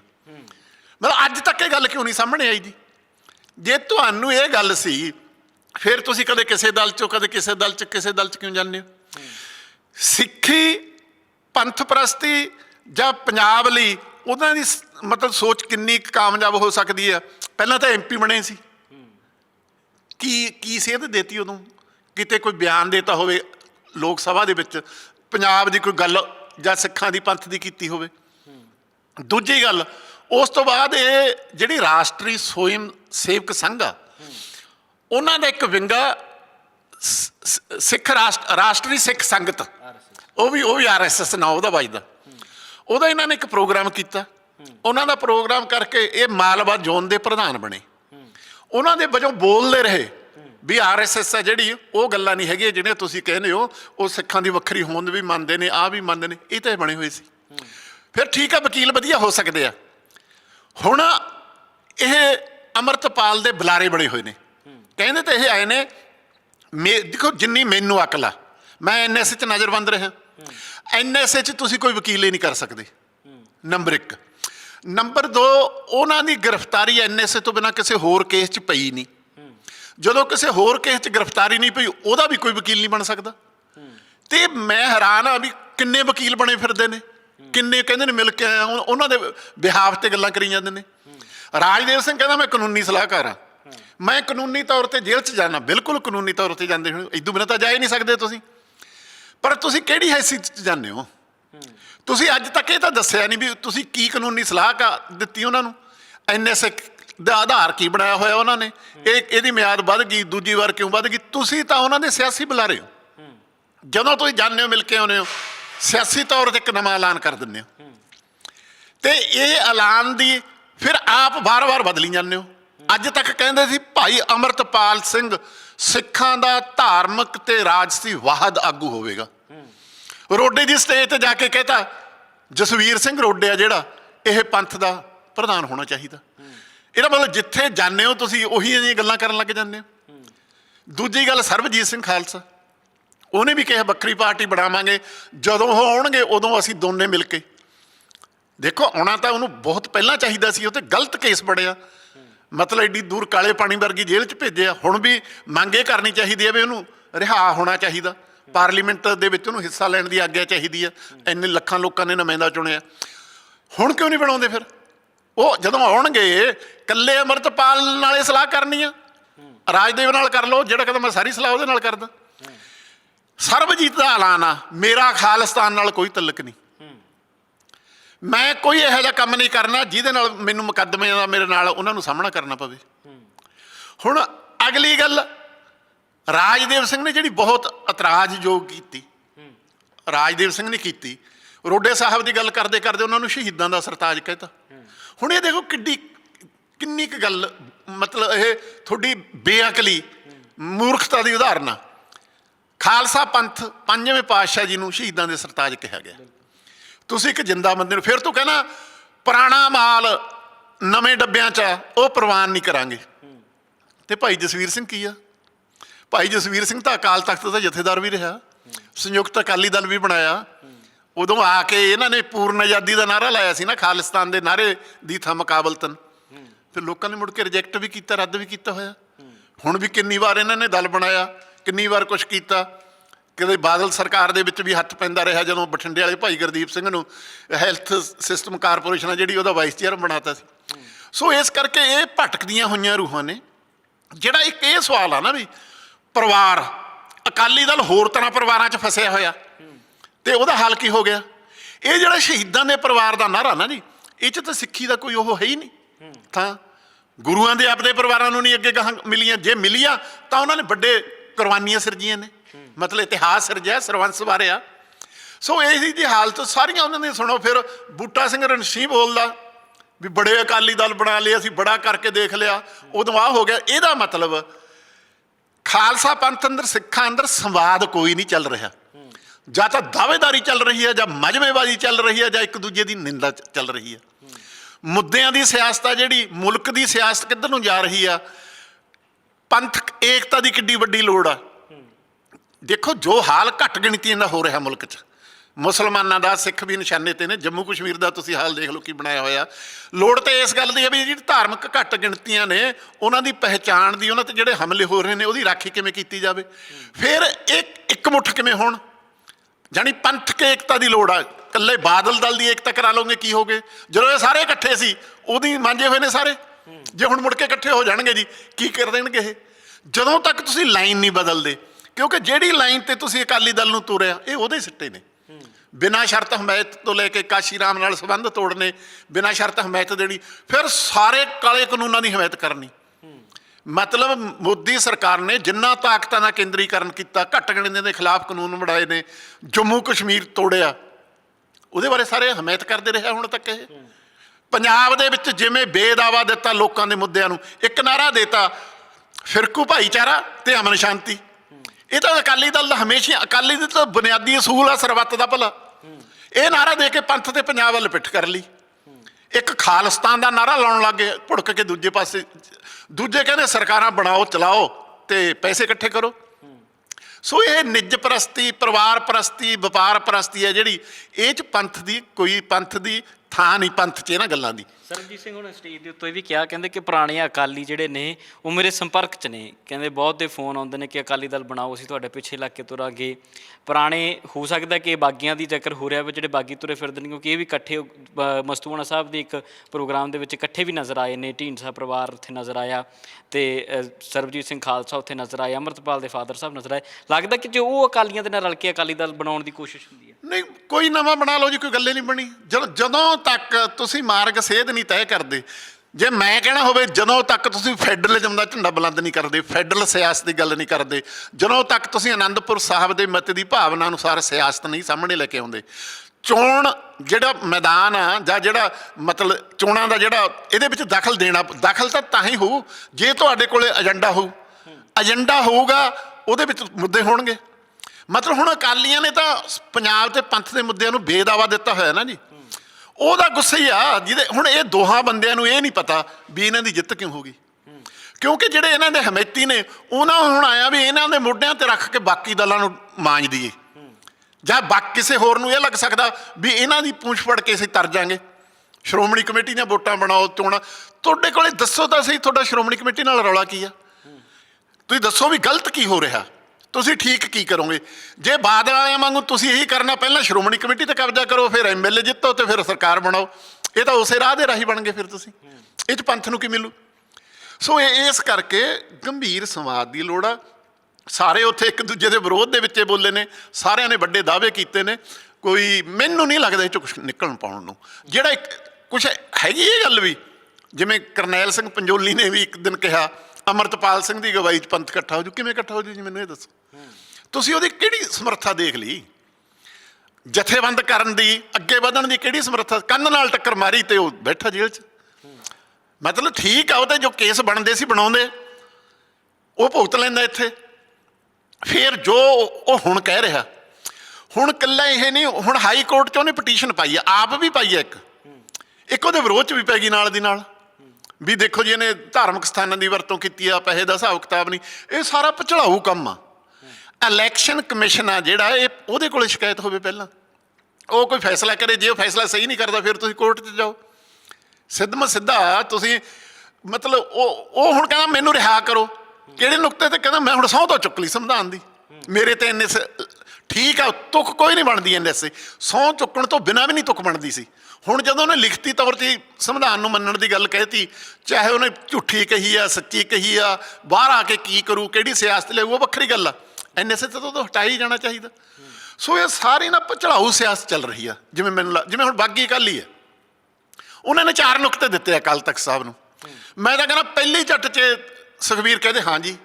Speaker 1: ਮਤਲਬ ਅੱਜ ਤੱਕ ਇਹ ਗੱਲ ਕਿਉਂ ਨਹੀਂ ਸਾਹਮਣੇ ਆਈ ਜੀ? ਜੇ ਤੁਹਾਨੂੰ ਇਹ ਗੱਲ ਸੀ, ਫਿਰ ਤੁਸੀਂ ਕਦੇ ਕਿਸੇ ਦਲ ਚੋਂ, ਕਦੇ ਕਿਸੇ ਦਲ ਚ, ਕਿਸੇ ਦਲ ਚ ਕਿਉਂ ਜਾਂਦੇ ਹੋ? ਸਿੱਖੀ ਪੰਥ ਪ੍ਰਸਤੀ ਜਾਂ ਪੰਜਾਬ ਲਈ ਉਹਨਾਂ ਦੀ ਮਤਲਬ ਸੋਚ ਕਿੰਨੀ ਕੁ ਕਾਮਯਾਬ ਹੋ ਸਕਦੀ ਹੈ? ਪਹਿਲਾਂ ਤਾਂ ਐਮਪੀ ਬਣੇ ਸੀ। ਕੀ ਕੀ ਸੇਧ ਦੇਤੀ ਉਦੋਂ ਕਿਤੇ ਕੋਈ ਬਿਆਨ ਦੇਤਾ ਹੋਵੇ ਲੋਕ ਸਭਾ ਦੇ ਵਿੱਚ, ਪੰਜਾਬ ਦੀ ਕੋਈ ਗੱਲ ਜਾਂ ਸਿੱਖਾਂ ਦੀ ਪੰਥ ਦੀ ਕੀਤੀ ਹੋਵੇ? ਦੂਜੀ ਗੱਲ, ਉਸ ਤੋਂ ਬਾਅਦ ਇਹ ਜਿਹੜੀ ਰਾਸ਼ਟਰੀ ਸਵੈਮ ਸੇਵਕ ਸੰਘ ਆ, ਉਹਨਾਂ ਦਾ ਇੱਕ ਵਿੰਗਾ ਸ- ਸਿੱਖ ਰਾਸ਼ਟ- ਰਾਸ਼ਟਰੀ ਸਿੱਖ ਸੰਗਤ। ਉਹ ਵੀ ਉਹ ਵੀ ਆਰਐਸਐਸ ਨਾਲ ਉਹਦਾ ਵੱਜਦਾ। ਉਹਦਾ ਇਹਨਾਂ ਨੇ ਇੱਕ ਪ੍ਰੋਗਰਾਮ ਕੀਤਾ। ਉਹਨਾਂ ਦਾ ਪ੍ਰੋਗਰਾਮ ਕਰਕੇ ਇਹ ਮਾਲਵਾ ਜ਼ੋਨ ਦੇ ਪ੍ਰਧਾਨ ਬਣੇ। ਉਹਨਾਂ ਦੇ ਵਜੋਂ ਬੋਲਦੇ ਰਹੇ ਵੀ ਆਰਐਸਐਸ ਆ ਜਿਹੜੀ, ਉਹ ਗੱਲਾਂ ਨਹੀਂ ਹੈਗੀਆਂ ਜਿਹੜੀਆਂ ਤੁਸੀਂ ਕਹਿੰਦੇ ਹੋ। ਉਹ ਸਿੱਖਾਂ ਦੀ ਵੱਖਰੀ ਹੋਂਦ ਵੀ ਮੰਨਦੇ ਨੇ ਆ ਵੀ ਮੰਨਦੇ ਨੇ, ਇਹ ਤਾਂ ਇਹ ਬਣੇ ਹੋਏ ਸੀ। ਫਿਰ ਠੀਕ ਆ, ਵਕੀਲ ਵਧੀਆ ਹੋ ਸਕਦੇ ਆ। ਹੁਣ ਇਹ ਅਮਰਤਪਾਲ ਦੇ ਬੁਲਾਰੇ ਬਣੇ ਹੋਏ ਨੇ। ਕਹਿੰਦੇ ਤਾਂ ਇਹ ਆਏ ਨੇ, ਮੇ ਦੇਖੋ ਜਿੰਨੀ ਮੈਨੂੰ ਅਕਲ ਆ, ਮੈਂ ਐਨਐਸਏ ਚ ਨਜ਼ਰਬੰਦ ਰਿਹਾ। ਐਨਐਸਏ ਚ ਤੁਸੀਂ ਕੋਈ ਵਕੀਲ ਹੀ ਨਹੀਂ ਕਰ ਸਕਦੇ। ਨੰਬਰ 1 ਨੰਬਰ 2 ਉਹਨਾਂ ਦੀ ਗ੍ਰਿਫਤਾਰੀ ਐਨਐਸਏ ਤੋਂ ਬਿਨਾ ਕਿਸੇ ਹੋਰ ਕੇਸ ਚ ਪਈ ਨਹੀਂ। ਜਦੋਂ ਕਿਸੇ ਹੋਰ ਕੇਸ ਚ ਗ੍ਰਿਫਤਾਰੀ ਨਹੀਂ ਪਈ, ਉਹਦਾ ਵੀ ਕੋਈ ਵਕੀਲ ਨਹੀਂ ਬਣ ਸਕਦਾ। ਤੇ ਮੈਂ ਹੈਰਾਨ ਆ ਵੀ ਕਿੰਨੇ ਵਕੀਲ ਬਣੇ ਫਿਰਦੇ ਨੇ। ਕਿੰਨੇ ਕਹਿੰਦੇ ਨੇ ਮਿਲ ਕੇ ਆਇਆ ਉਹਨਾਂ ਦੇ ਵਿਹਾਵ ਤੇ ਗੱਲਾਂ ਕਰੀ ਜਾਂਦੇ ਨੇ। ਰਾਜਦੇਵ ਸਿੰਘ ਕਹਿੰਦਾ, ਮੈਂ ਕਾਨੂੰਨੀ ਸਲਾਹਕਾਰ ਆ। ਮੈਂ ਕਾਨੂੰਨੀ ਤੌਰ ਤੇ ਜੇਲ੍ਹ 'ਚ ਜਾਣਾ ਬਿਲਕੁਲ ਕਾਨੂੰਨੀ ਤੌਰ ਤੇ ਜਾਂਦੇ ਹੋ ਇਦੋਂ ਬਿਨਾਂ ਤਾਂ ਜਾ ਹੀ ਨਹੀਂ ਸਕਦੇ ਤੁਸੀਂ। ਪਰ ਤੁਸੀਂ ਕਿਹੜੀ ਹੈਸੀਅਤ 'ਚ ਜਾਂਦੇ ਹੋ? ਤੁਸੀਂ ਅੱਜ ਤੱਕ ਇਹ ਤਾਂ ਦੱਸਿਆ ਨਹੀਂ ਵੀ ਤੁਸੀਂ ਕੀ ਕਾਨੂੰਨੀ ਸਲਾਹ ਕਾ ਦਿੱਤੀ ਉਹਨਾਂ ਨੂੰ? ਐਨਐਸਏ ਦਾ ਆਧਾਰ ਕੀ ਬਣਾਇਆ ਹੋਇਆ ਉਹਨਾਂ ਨੇ? ਇਹ, ਇਹਦੀ ਮਿਆਦ ਵੱਧ ਗਈ, ਦੂਜੀ ਵਾਰ ਕਿਉਂ ਵੱਧ ਗਈ? ਤੁਸੀਂ ਤਾਂ ਉਹਨਾਂ ਦੇ ਸਿਆਸੀ ਬੁਲਾਰੇ ਹੋ। ਜਦੋਂ ਤੁਸੀਂ ਜਾਂਦੇ ਹੋ, ਮਿਲ ਕੇ ਆਉਂਦੇ ਹੋ, ਸਿਆਸੀ ਤੌਰ ਤੇ ਇੱਕ ਨਵਾਂ ਐਲਾਨ ਕਰ ਦਿੰਦੇ ਹੋ। ਤੇ ਇਹ ਐਲਾਨ ਦੀ ਫਿਰ ਆਪ ਵਾਰ-ਵਾਰ ਬਦਲੀ ਜਾਂਦੇ ਹੋ। ਅੱਜ ਤੱਕ ਕਹਿੰਦੇ ਸੀ, ਭਾਈ ਅਮਰਤਪਾਲ ਸਿੰਘ ਸਿੱਖਾਂ ਦਾ ਧਾਰਮਿਕ ਤੇ ਰਾਜਸੀ ਵਾਹਦ ਆਗੂ ਹੋਵੇਗਾ। ਰੋਡੇ ਦੀ ਸਟੇਜ ਤੇ ਜਾ ਕੇ ਕਹਤਾ, ਜਸਵੀਰ ਸਿੰਘ ਰੋਡੇ ਆ ਜਿਹੜਾ, ਇਹ ਪੰਥ ਦਾ ਪ੍ਰਧਾਨ ਹੋਣਾ ਚਾਹੀਦਾ। ਇਹਦਾ ਮਤਲਬ ਜਿੱਥੇ ਜਾਂਦੇ ਹੋ ਤੁਸੀਂ, ਉਹੀ ਜਿਹੀਆਂ ਗੱਲਾਂ ਕਰਨ ਲੱਗ ਜਾਂਦੇ ਹੋ। ਦੂਜੀ ਗੱਲ, ਸਰਬਜੀਤ ਸਿੰਘ ਖਾਲਸਾ, ਉਹਨੇ ਵੀ ਕਿਹਾ, ਵੱਖਰੀ ਪਾਰਟੀ ਬਣਾਵਾਂਗੇ, ਜਦੋਂ ਉਹ ਆਉਣਗੇ, ਉਦੋਂ ਅਸੀਂ ਦੋਨੇ ਮਿਲ ਕੇ। ਦੇਖੋ, ਆਉਣਾ ਤਾਂ ਉਹਨੂੰ ਬਹੁਤ ਪਹਿਲਾਂ ਚਾਹੀਦਾ ਸੀ, ਉਹ ਤੇ ਗਲਤ ਕੇਸ ਬੜਿਆ ਮਤਲਬ ਐਡੀ ਦੂਰ ਕਾਲੇ ਪਾਣੀ ਵਰਗੀ ਜੇਲ੍ਹ 'ਚ ਭੇਜਿਆ ਹੁਣ ਵੀ ਮੰਗ ਇਹ ਕਰਨੀ ਚਾਹੀਦੀ ਹੈ ਵੀ ਉਹਨੂੰ ਰਿਹਾ ਹੋਣਾ ਚਾਹੀਦਾ। ਪਾਰਲੀਮੈਂਟ ਦੇ ਵਿੱਚ ਉਹਨੂੰ ਹਿੱਸਾ ਲੈਣ ਦੀ ਆਗਿਆ ਚਾਹੀਦੀ ਹੈ ਇੰਨੇ ਲੱਖਾਂ ਲੋਕਾਂ ਨੇ ਨੁਮਾਇੰਦਾ ਚੁਣਿਆ। ਹੁਣ ਕਿਉਂ ਨਹੀਂ ਬਣਾਉਂਦੇ ਫਿਰ? ਉਹ ਜਦੋਂ ਆਉਣਗੇ ਕੱਲੇ ਅਮਰਤਪਾਲ ਨਾਲੇ ਸਲਾਹ ਕਰਨੀ ਆ। ਰਾਜਦੇਵ ਨਾਲ ਕਰ ਲਓ, ਜਿਹੜਾ ਕਹਿੰਦਾ ਮੈਂ ਸਾਰੀ ਸਲਾਹ ਉਹਦੇ ਨਾਲ ਕਰਦਾ। ਸਰਬਜੀਤ ਦਾ ਐਲਾਨ ਆ। ਮੇਰਾ ਖਾਲਿਸਤਾਨ ਨਾਲ ਕੋਈ ਤਲਕ ਨਹੀਂ। ਮੈਂ ਕੋਈ ਇਹੋ ਜਿਹਾ ਕੰਮ ਨਹੀਂ ਕਰਨਾ ਜਿਹਦੇ ਨਾਲ ਮੈਨੂੰ ਮੁਕੱਦਮੇ ਦਾ ਮੇਰੇ ਨਾਲ ਉਹਨਾਂ ਨੂੰ ਸਾਹਮਣਾ ਕਰਨਾ ਪਵੇ। ਹੁਣ ਅਗਲੀ ਗੱਲ, ਰਾਜਦੇਵ ਸਿੰਘ ਨੇ ਜਿਹੜੀ ਬਹੁਤ ਇਤਰਾਜ਼ਯੋਗ ਕੀਤੀ, ਰਾਜਦੇਵ ਸਿੰਘ ਨੇ ਕੀਤੀ। ਰੋਡੇ ਸਾਹਿਬ ਦੀ ਗੱਲ ਕਰਦੇ ਕਰਦੇ ਉਹਨਾਂ ਨੂੰ ਸ਼ਹੀਦਾਂ ਦਾ ਸਰਤਾਜ ਕਹਿਤਾ। ਹੁਣ ਇਹ ਦੇਖੋ ਕਿੱਡੀ, ਕਿੰਨੀ ਕੁ ਗੱਲ, ਮਤਲਬ ਇਹ ਤੁਹਾਡੀ ਬੇਅਕਲੀ, ਮੂਰਖਤਾ ਦੀ ਉਦਾਹਰਨ ਆ ਖਾਲਸਾ ਪੰਥ ਪੰਜਵੇਂ ਪਾਤਸ਼ਾਹ ਜੀ ਨੂੰ ਸ਼ਹੀਦਾਂ ਦੇ ਸਰਤਾਜ ਕਿਹਾ ਗਿਆ। ਤੁਸੀਂ ਇੱਕ ਜਿੰਦਾ ਬੰਦੇ ਨੂੰ ਫਿਰ ਤੂੰ ਕਹਿਣਾ ਪੁਰਾਣਾ ਮਾਲ ਨਵੇਂ ਡੱਬਿਆਂ 'ਚ ਆ, ਉਹ ਪ੍ਰਵਾਨ ਨਹੀਂ ਕਰਾਂਗੇ। ਤੇ ਭਾਈ ਜਸਵੀਰ ਸਿੰਘ ਕੀ ਆ? ਭਾਈ ਜਸਵੀਰ ਸਿੰਘ ਤਾਂ ਅਕਾਲ ਤਖਤ ਦਾ ਜਥੇਦਾਰ ਵੀ ਰਿਹਾ। ਸੰਯੁਕਤ ਅਕਾਲੀ ਦਲ ਵੀ ਬਣਾਇਆ। ਉਦੋਂ ਆ ਕੇ ਇਹਨਾਂ ਨੇ ਪੂਰਨ ਆਜ਼ਾਦੀ ਦਾ ਨਾਰਾ ਲਾਇਆ ਸੀ ਨਾ ਖਾਲਿਸਤਾਨ ਦੇ ਨਾਰੇ ਦੀ ਥਾਂ ਮੁਕਾਬਲਤਨ। ਫਿਰ ਲੋਕਾਂ ਨੇ ਮੁੜ ਕੇ ਰਿਜੈਕਟ ਵੀ ਕੀਤਾ ਰੱਦ ਵੀ ਕੀਤਾ ਹੋਇਆ। ਹੁਣ ਵੀ ਕਿੰਨੀ ਵਾਰ ਇਹਨਾਂ ਨੇ ਦਲ ਬਣਾਇਆ ਕਿੰਨੀ ਵਾਰ ਕੁਝ ਕੀਤਾ। ਕਦੇ ਬਾਦਲ ਸਰਕਾਰ ਦੇ ਵਿੱਚ ਵੀ ਹੱਥ ਪੈਂਦਾ ਰਿਹਾ ਜਦੋਂ ਬਠਿੰਡੇ ਵਾਲੇ ਭਾਈ ਗੁਰਦੀਪ ਸਿੰਘ ਨੂੰ ਹੈਲਥ ਸਿਸਟਮ ਕਾਰਪੋਰੇਸ਼ਨ ਆ ਜਿਹੜੀ ਉਹਦਾ ਵਾਈਸ ਚੇਅਰਮੈਨ ਬਣਾਤਾ ਸੀ। ਸੋ ਇਸ ਕਰਕੇ ਇਹ ਭਟਕਦੀਆਂ ਹੋਈਆਂ ਰੂਹਾਂ ਨੇ। ਜਿਹੜਾ ਇੱਕ ਇਹ ਸਵਾਲ ਆ ਨਾ ਵੀ ਪਰਿਵਾਰ, ਅਕਾਲੀ ਦਲ ਹੋਰ ਤਰ੍ਹਾਂ ਪਰਿਵਾਰਾਂ 'ਚ ਫਸਿਆ ਹੋਇਆ। ਤੇ ਉਹਦਾ ਹੱਲ ਕੀ ਹੋ ਗਿਆ? ਇਹ ਜਿਹੜਾ ਸ਼ਹੀਦਾਂ ਦੇ ਪਰਿਵਾਰ ਦਾ ਨਾਰਾ ਨਾ ਜੀ, ਇਹ 'ਚ ਤਾਂ ਸਿੱਖੀ ਦਾ ਕੋਈ ਉਹ ਹੈ ਹੀ ਨਹੀਂ। ਤਾਂ ਗੁਰੂਆਂ ਦੇ ਆਪਦੇ ਪਰਿਵਾਰਾਂ ਨੂੰ ਨਹੀਂ ਅੱਗੇ ਗਾਂ ਮਿਲੀਆਂ। ਜੇ ਮਿਲੀਆਂ ਤਾਂ ਉਹਨਾਂ ਨੇ ਵੱਡੇ ਕੁਰਬਾਨੀਆਂ ਸਿਰਜੀਆਂ ਨੇ। ਮਤਲਬ ਇਤਿਹਾਸ ਰਜਿਆ, ਸਰਵੰਸ ਵਾਰਿਆ ਸੋ ਇਹੀ ਦੀ ਹਾਲਤ ਸਾਰੀਆਂ ਉਹਨਾਂ ਦੀ ਸੁਣੋ, ਫਿਰ ਬੂਟਾ ਸਿੰਘ ਰਣਸ਼ੀ ਬੋਲਦਾ ਵੀ ਬੜੇ ਅਕਾਲੀ ਦਲ ਬਣਾ ਲਏ, ਅਸੀਂ ਬੜਾ ਕਰਕੇ ਦੇਖ ਲਿਆ। ਉਦੋਂ ਆ ਹੋ ਗਿਆ। ਇਹਦਾ ਮਤਲਬ ਖਾਲਸਾ ਪੰਥ ਅੰਦਰ, ਸਿੱਖਾਂ ਅੰਦਰ ਸੰਵਾਦ ਕੋਈ ਨਹੀਂ ਚੱਲ ਰਿਹਾ। ਜਾਂ ਤਾਂ ਦਾਅਵੇਦਾਰੀ ਚੱਲ ਰਹੀ ਹੈ, ਜਾਂ ਮਜਮੇਬਾਜ਼ੀ ਚੱਲ ਰਹੀ ਹੈ, ਜਾਂ ਇੱਕ ਦੂਜੇ ਦੀ ਨਿੰਦਾ ਚੱਲ ਰਹੀ ਹੈ। ਮੁੱਦਿਆਂ ਦੀ ਸਿਆਸਤ ਆ ਜਿਹੜੀ, ਮੁਲਕ ਦੀ ਸਿਆਸਤ ਕਿੱਧਰ ਨੂੰ ਜਾ ਰਹੀ ਆ? ਪੰਥਕ ਏਕਤਾ ਦੀ ਕਿੱਡੀ ਵੱਡੀ ਲੋੜ ਆ। ਦੇਖੋ, ਜੋ ਹਾਲ ਘੱਟ ਗਿਣਤੀਆਂ ਦਾ ਹੋ ਰਿਹਾ ਮੁਲਕ 'ਚ। ਮੁਸਲਮਾਨਾਂ ਦਾ, ਸਿੱਖ ਵੀ ਨਿਸ਼ਾਨੇ ਤੇ ਨੇ। ਜੰਮੂ ਕਸ਼ਮੀਰ ਦਾ ਤੁਸੀਂ ਹਾਲ ਦੇਖ ਲਓ ਕੀ ਬਣਾਇਆ ਹੋਇਆ। ਲੋੜ ਤੇ ਇਸ ਗੱਲ ਦੀ ਹੈ ਵੀ ਜਿਹੜੀ ਧਾਰਮਿਕ ਘੱਟ ਗਿਣਤੀਆਂ ਨੇ, ਉਹਨਾਂ ਦੀ ਪਹਿਚਾਣ ਦੀ, ਉਹਨਾਂ ਤੇ ਜਿਹੜੇ ਹਮਲੇ ਹੋ ਰਹੇ ਨੇ, ਉਹਦੀ ਰਾਖੀ ਕਿਵੇਂ ਕੀਤੀ ਜਾਵੇ? ਫਿਰ ਇੱਕ ਇੱਕ ਮੁੱਠ ਕਿਵੇਂ ਹੋਣ? ਜਾਣੀ ਪੰਥਕ ਏਕਤਾ ਦੀ ਲੋੜ ਆ। ਇਕੱਲੇ ਬਾਦਲ ਦਲ ਦੀ ਏਕਤਾ ਕਰਾ ਲਓਗੇ, ਕੀ ਹੋਗੇ? ਜਦੋਂ ਇਹ ਸਾਰੇ ਇਕੱਠੇ ਸੀ, ਉਹਦੀ ਮਾਂਜੇ ਹੋਏ ਨੇ ਸਾਰੇ। ਜੇ ਹੁਣ ਮੁੜ ਕੇ ਇਕੱਠੇ ਹੋ ਜਾਣਗੇ ਜੀ, ਕੀ ਕਰ ਦੇਣਗੇ ਇਹ? ਜਦੋਂ ਤੱਕ ਤੁਸੀਂ ਲਾਈਨ ਨਹੀਂ ਬਦਲਦੇ ਕਿਉਂਕਿ ਜਿਹੜੀ ਲਾਈਨ ਤੇ ਤੁਸੀਂ ਅਕਾਲੀ ਦਲ ਨੂੰ ਤੋਰਿਆ, ਇਹ ਉਹਦੇ ਸਿੱਟੇ ਨੇ। ਬਿਨਾਂ ਸ਼ਰਤ ਹਮਾਇਤ ਤੋਂ ਲੈ ਕੇ ਕਾਸ਼ੀ ਰਾਮ ਨਾਲ ਸੰਬੰਧ ਤੋੜਨੇ, ਬਿਨਾਂ ਸ਼ਰਤ ਹਮਾਇਤ ਦੇਣੀ, ਫਿਰ ਸਾਰੇ ਕਾਲੇ ਕਾਨੂੰਨਾਂ ਦੀ ਹਮਾਇਤ ਕਰਨੀ। ਮਤਲਬ ਮੋਦੀ ਸਰਕਾਰ ਨੇ ਜਿੰਨਾ ਤਾਕਤਾਂ ਦਾ ਕੇਂਦਰੀਕਰਨ ਕੀਤਾ, ਘੱਟ ਗਿਣਤੀ ਦੇ ਖਿਲਾਫ ਕਾਨੂੰਨ ਬਣਾਏ ਨੇ, ਜੰਮੂ ਕਸ਼ਮੀਰ ਤੋੜਿਆ, ਉਹਦੇ ਬਾਰੇ ਸਾਰੇ ਹਮਾਇਤ ਕਰਦੇ ਰਹੇ ਹੁਣ ਤੱਕ ਇਹ। ਪੰਜਾਬ ਦੇ ਵਿੱਚ ਜਿਵੇਂ ਬੇਦਾਵਾ ਦਿੱਤਾ ਲੋਕਾਂ ਦੇ ਮੁੱਦਿਆਂ ਨੂੰ, ਇੱਕ ਨਾਰਾ ਦਿੱਤਾ, ਫਿਰਕੂ ਭਾਈਚਾਰਾ ਤੇ ਅਮਨ ਸ਼ਾਂਤੀ। ਇਹ ਤਾਂ ਅਕਾਲੀ ਦਲ ਦਾ ਹਮੇਸ਼ਾ ਅਕਾਲੀ ਦਲ ਤਾਂ ਬੁਨਿਆਦੀ ਅਸੂਲ ਆ, ਸਰਬੱਤ ਦਾ ਭਲਾ। ਇਹ ਨਾਰਾ ਦੇ ਕੇ ਪੰਥ ਤੇ ਪੰਜਾਬ ਵੱਲ ਪਿੱਠ ਕਰ ਲਈ। ਇੱਕ ਖਾਲਿਸਤਾਨ ਦਾ ਨਾਰਾ ਲਾਉਣ ਲੱਗੇ ਭੁੜਕ ਕੇ ਦੂਜੇ ਪਾਸੇ, ਦੂਜੇ ਕਹਿੰਦੇ ਸਰਕਾਰਾਂ ਬਣਾਓ, ਚਲਾਓ ਤੇ ਪੈਸੇ ਇਕੱਠੇ ਕਰੋ। ਸੋ ਇਹ ਨਿੱਜ ਪ੍ਰਸਤੀ, ਪਰਿਵਾਰ ਪ੍ਰਸਤੀ, ਵਪਾਰ ਪ੍ਰਸਤੀ ਹੈ ਜਿਹੜੀ, ਇਹ ਚ ਪੰਥ ਦੀ, ਕੋਈ ਪੰਥ ਦੀ ਥਾਂ ਨਹੀਂ, ਪੰਥ 'ਚ ਇਹਨਾਂ ਗੱਲਾਂ ਦੀ।
Speaker 3: ਸਰਬਜੀਤ ਸਿੰਘ ਹੁਣ ਸਟੇਜ ਦੇ ਉੱਤੇ ਵੀ ਕਿਹਾ, ਕਹਿੰਦੇ ਕਿ ਪੁਰਾਣੇ ਅਕਾਲੀ ਜਿਹੜੇ ਨੇ, ਉਹ ਮੇਰੇ ਸੰਪਰਕ 'ਚ ਨੇ। ਕਹਿੰਦੇ ਬਹੁਤ ਦੇ ਫੋਨ ਆਉਂਦੇ ਨੇ ਕਿ ਅਕਾਲੀ ਦਲ ਬਣਾਓ, ਅਸੀਂ ਤੁਹਾਡੇ ਪਿੱਛੇ ਲੱਗ ਕੇ ਤੁਰਾਂਗੇ। ਪੁਰਾਣੇ, ਹੋ ਸਕਦਾ ਕਿ ਬਾਗੀਆਂ ਦੀ ਜ਼ਿਕਰ ਹੋ ਰਿਹਾ ਵਾ, ਜਿਹੜੇ ਬਾਗੀ ਤੁਰੇ ਫਿਰਦੇ ਨੇ, ਕਿਉਂਕਿ ਇਹ ਵੀ ਇਕੱਠੇ ਮਸਤੂਆਣਾ ਸਾਹਿਬ ਦੇ ਇੱਕ ਪ੍ਰੋਗਰਾਮ ਦੇ ਵਿੱਚ ਇਕੱਠੇ ਵੀ ਨਜ਼ਰ ਆਏ ਨੇ। ਢੀਂਡਸਾ ਪਰਿਵਾਰ ਉੱਥੇ ਨਜ਼ਰ ਆਇਆ ਤੇ ਸਰਬਜੀਤ ਸਿੰਘ ਖਾਲਸਾ ਉੱਥੇ ਨਜ਼ਰ ਆਇਆ ਅਮਰਤਪਾਲ ਦੇ ਫਾਦਰ ਸਾਹਿਬ ਨਜ਼ਰ ਆਏ। ਲੱਗਦਾ ਕਿ ਜੇ ਉਹ ਅਕਾਲੀਆਂ ਦੇ ਨਾਲ ਰਲ ਕੇ ਅਕਾਲੀ ਦਲ ਬਣਾਉਣ ਦੀ ਕੋਸ਼ਿਸ਼ ਹੁੰਦੀ ਹੈ।
Speaker 1: ਨਹੀਂ, ਕੋਈ ਨਵਾਂ ਬਣਾ ਲਓ ਜੀ, ਕੋਈ ਗੱਲੇ ਨਹੀਂ ਬਣੀ। ਜਦੋਂ ਜਦੋਂ ਤੱਕ ਤੁਸੀਂ ਮਾਰਗ ਸੇਧ ਨਹੀਂ ਤੈਅ ਕਰਦੇ। ਜੇ ਮੈਂ ਕਹਿਣਾ ਹੋਵੇ, ਜਦੋਂ ਤੱਕ ਤੁਸੀਂ ਫੈਡਰਲਿਜ਼ਮ ਦਾ ਝੰਡਾ ਬੁਲੰਦ ਨਹੀਂ ਕਰਦੇ, ਫੈਡਰਲ ਸਿਆਸਤ ਦੀ ਗੱਲ ਨਹੀਂ ਕਰਦੇ, ਜਦੋਂ ਤੱਕ ਤੁਸੀਂ ਆਨੰਦਪੁਰ ਸਾਹਿਬ ਦੇ ਮਤ ਦੀ ਭਾਵਨਾ ਅਨੁਸਾਰ ਸਿਆਸਤ ਨਹੀਂ ਸਾਹਮਣੇ ਲੈ ਕੇ ਆਉਂਦੇ, ਚੋਣ ਜਿਹੜਾ ਮੈਦਾਨ ਆ, ਜਾਂ ਜਿਹੜਾ ਮਤਲਬ ਚੋਣਾਂ ਦਾ ਜਿਹੜਾ ਇਹਦੇ ਵਿੱਚ ਦਖਲ ਦੇਣਾ, ਦਖਲ ਤਾਂ ਤਾਂ ਹੀ ਹੋਊ, ਜੇ ਤੁਹਾਡੇ ਕੋਲੇ ਏਜੰਡਾ ਹੋਊ। ਏਜੰਡਾ ਹੋਊਗਾ, ਉਹਦੇ ਵਿੱਚ ਮੁੱਦੇ ਹੋਣਗੇ। ਮਤਲਬ ਹੁਣ ਅਕਾਲੀਆਂ ਨੇ ਤਾਂ ਪੰਜਾਬ ਤੇ ਪੰਥ ਦੇ ਮੁੱਦਿਆਂ ਨੂੰ ਬੇਦਾਵਾ ਦਿੱਤਾ ਹੋਇਆ ਨਾ ਜੀ। ਉਹਦਾ ਗੁੱਸਾ ਹੀ ਆ, ਜਿਹਦੇ ਹੁਣ ਇਹ ਦੋਹਾਂ ਬੰਦਿਆਂ ਨੂੰ ਇਹ ਨਹੀਂ ਪਤਾ ਵੀ ਇਹਨਾਂ ਦੀ ਜਿੱਤ ਕਿਉਂ ਹੋ ਗਈ। ਕਿਉਂਕਿ ਜਿਹੜੇ ਇਹਨਾਂ ਦੇ ਹਮੈਤੀ ਨੇ, ਉਹਨਾਂ ਹੁਣ ਆਇਆ ਵੀ ਇਹਨਾਂ ਦੇ ਮੋਢਿਆਂ ਤੇ ਰੱਖ ਕੇ ਬਾਕੀ ਦਲਾਂ ਨੂੰ ਮਾਂਜ ਦਈਏ। ਜਾਂ ਬਾਕੀ ਕਿਸੇ ਹੋਰ ਨੂੰ ਇਹ ਲੱਗ ਸਕਦਾ ਵੀ ਇਹਨਾਂ ਦੀ ਪੂੰਛ ਫੜ ਕੇ ਅਸੀਂ ਤਰ ਜਾਾਂਗੇ। ਸ਼੍ਰੋਮਣੀ ਕਮੇਟੀ ਦੀਆਂ ਵੋਟਾਂ ਬਣਾਓ, ਚੋਣਾਂ। ਤੁਹਾਡੇ ਕੋਲੇ ਦੱਸੋ ਤਾਂ ਸਹੀ, ਤੁਹਾਡਾ ਸ਼੍ਰੋਮਣੀ ਕਮੇਟੀ ਨਾਲ ਰੌਲਾ ਕੀ ਆ? ਤੁਸੀਂ ਦੱਸੋ ਵੀ ਗਲਤ ਕੀ ਹੋ ਰਿਹਾ? ਤੁਸੀਂ ਠੀਕ ਕੀ ਕਰੋਗੇ? ਜੇ ਬਾਦਲ ਵਾਲਿਆਂ ਵਾਂਗੂ ਤੁਸੀਂ ਇਹੀ ਕਰਨਾ, ਪਹਿਲਾਂ ਸ਼੍ਰੋਮਣੀ ਕਮੇਟੀ ਤੇ ਕਬਜ਼ਾ ਕਰੋ, ਫਿਰ ਐਮਐਲਏ ਜਿੱਤੋ ਤੇ ਫਿਰ ਸਰਕਾਰ ਬਣਾਓ ਇਹ ਤਾਂ ਉਸੇ ਰਾਹ ਦੇ ਰਾਹੀਂ ਬਣ ਗਏ ਫਿਰ ਤੁਸੀਂ। ਇਹ ਚ ਪੰਥ ਨੂੰ ਕੀ ਮਿਲੂ? ਸੋ ਇਸ ਕਰਕੇ ਗੰਭੀਰ ਸੰਵਾਦ ਦੀ ਲੋੜ ਆ। ਸਾਰੇ ਉੱਥੇ ਇੱਕ ਦੂਜੇ ਦੇ ਵਿਰੋਧ ਦੇ ਵਿੱਚ ਬੋਲੇ ਨੇ। ਸਾਰਿਆਂ ਨੇ ਵੱਡੇ ਦਾਅਵੇ ਕੀਤੇ ਨੇ। ਕੋਈ ਮੈਨੂੰ ਨਹੀਂ ਲੱਗਦਾ ਇਹ 'ਚ ਕੁਝ ਨਿਕਲਣ ਪਾਉਣ ਨੂੰ। ਜਿਹੜਾ ਇੱਕ ਕੁਝ ਹੈਗੀ ਇਹ ਗੱਲ ਵੀ, ਜਿਵੇਂ ਕਰਨੈਲ ਸਿੰਘ ਪੰਜੋਲੀ ਨੇ ਵੀ ਇੱਕ ਦਿਨ ਕਿਹਾ, ਅਮਰਤਪਾਲ ਸਿੰਘ ਦੀ ਗਵਾਹੀ 'ਚ ਪੰਥ ਇਕੱਠਾ ਹੋ ਜੂ। ਕਿਵੇਂ ਇਕੱਠਾ ਹੋ ਜੂ ਜੀ, ਮੈਨੂੰ ਇਹ ਦੱਸੋ। ਤੁਸੀਂ ਉਹਦੀ ਕਿਹੜੀ ਸਮਰੱਥਾ ਦੇਖ ਲਈ? ਜਥੇਬੰਦ ਕਰਨ ਦੀ, ਅੱਗੇ ਵਧਣ ਦੀ ਕਿਹੜੀ ਸਮਰੱਥਾ? ਕੰਨ ਨਾਲ ਟੱਕਰ ਮਾਰੀ ਤੇ ਉਹ ਬੈਠਾ ਜੇਲ੍ਹ 'ਚ। ਮਤਲਬ ਠੀਕ ਆ, ਉਹਦੇ ਜੋ ਕੇਸ ਬਣਦੇ ਸੀ, ਬਣਾਉਂਦੇ, ਉਹ ਭੁਗਤ ਲੈਂਦਾ ਇੱਥੇ। ਫਿਰ ਜੋ ਉਹ ਹੁਣ ਕਹਿ ਰਿਹਾ, ਹੁਣ ਕੱਲਾ ਇਹ ਨਹੀਂ, ਹੁਣ ਹਾਈ ਕੋਰਟ 'ਚ ਉਹਨੇ ਪਟੀਸ਼ਨ ਪਾਈ ਆ, ਆਪ ਵੀ ਪਾਈ ਆ ਇੱਕ। ਇੱਕ ਉਹਦੇ ਵਿਰੋਧ 'ਚ ਵੀ ਪੈ ਗਈ ਨਾਲ ਦੀ ਨਾਲ। ਵੀ ਦੇਖੋ ਜੀ, ਇਹਨੇ ਧਾਰਮਿਕ ਸਥਾਨਾਂ ਦੀ ਵਰਤੋਂ ਕੀਤੀ ਆ, ਪੈਸੇ ਦਾ ਹਿਸਾਬ ਕਿਤਾਬ ਨਹੀਂ, ਇਹ ਸਾਰਾ ਪਚੜਾਊ ਕੰਮ ਆ। ਇਲੈਕਸ਼ਨ ਕਮਿਸ਼ਨ ਆ ਜਿਹੜਾ, ਇਹ ਉਹਦੇ ਕੋਲ ਸ਼ਿਕਾਇਤ ਹੋਵੇ ਪਹਿਲਾਂ। ਉਹ ਕੋਈ ਫੈਸਲਾ ਕਰੇ, ਜੇ ਉਹ ਫੈਸਲਾ ਸਹੀ ਨਹੀਂ ਕਰਦਾ, ਫਿਰ ਤੁਸੀਂ ਕੋਰਟ 'ਚ ਜਾਓ। ਸਿੱਧਮ ਸਿੱਧਾ, ਤੁਸੀਂ ਮਤਲਬ ਉਹ ਉਹ ਹੁਣ ਕਹਿੰਦਾ ਮੈਨੂੰ ਰਿਹਾ ਕਰੋ। ਕਿਹੜੇ ਨੁਕਤੇ ਤੇ ਕਹਿੰਦਾ, ਮੈਂ ਹੁਣ ਸਹੁੰ ਤੋਂ ਚੁੱਕ ਲਈ ਸੰਵਿਧਾਨ ਦੀ। ਮੇਰੇ ਤੇ ਇੰਨੇ ਸ- ਠੀਕ ਆ, ਤੁਕ ਕੋਈ ਨਹੀਂ ਬਣਦੀ ਇੰਨੇ ਸੇ। ਸਹੁੰ ਚੁੱਕਣ ਤੋਂ ਬਿਨਾਂ ਵੀ ਨਹੀਂ ਤੁਕ ਬਣਦੀ ਸੀ। ਹੁਣ ਜਦੋਂ ਉਹਨੇ ਲਿਖਤੀ ਤੌਰ ਤੇ ਸੰਵਿਧਾਨ ਨੂੰ ਮੰਨਣ ਦੀ ਗੱਲ ਕਹਿਤੀ, ਚਾਹੇ ਉਹਨੇ ਝੂਠੀ ਕਹੀ ਆ, ਸੱਚੀ ਕਹੀ ਆ, ਬਾਹਰ ਆ ਕੇ ਕੀ ਕਰੂ, ਕਿਹੜੀ ਸਿਆਸਤ ਲਿਆਊ ਉਹ ਵੱਖਰੀ ਗੱਲ ਆ। ਇੰਨੇ ਸੇ ਤੋਂ ਤਾਂ ਹਟਾਈ ਜਾਣਾ ਚਾਹੀਦਾ। ਸੋ ਇਹ ਸਾਰੀ ਨਾ ਪਚੜਾਊ ਸਿਆਸਤ ਚੱਲ ਰਹੀ ਆ। ਜਿਵੇਂ ਮੈਨੂੰ ਲੱਗ- ਜਿਵੇਂ ਹੁਣ ਬਾਗੀ ਅਕਾਲੀ ਆ ਉਹਨਾਂ ਨੇ ਚਾਰ ਨੁਕਤੇ ਦਿੱਤੇ ਆ ਅਕਾਲ ਤਖਤ ਸਾਹਿਬ ਨੂੰ। ਮੈਂ ਤਾਂ ਕਹਿੰਦਾ ਪਹਿਲੀ ਝੱਟ 'ਚ ਸੁਖਬੀਰ ਕਹਿੰਦੇ, ਹਾਂ ਜੀ,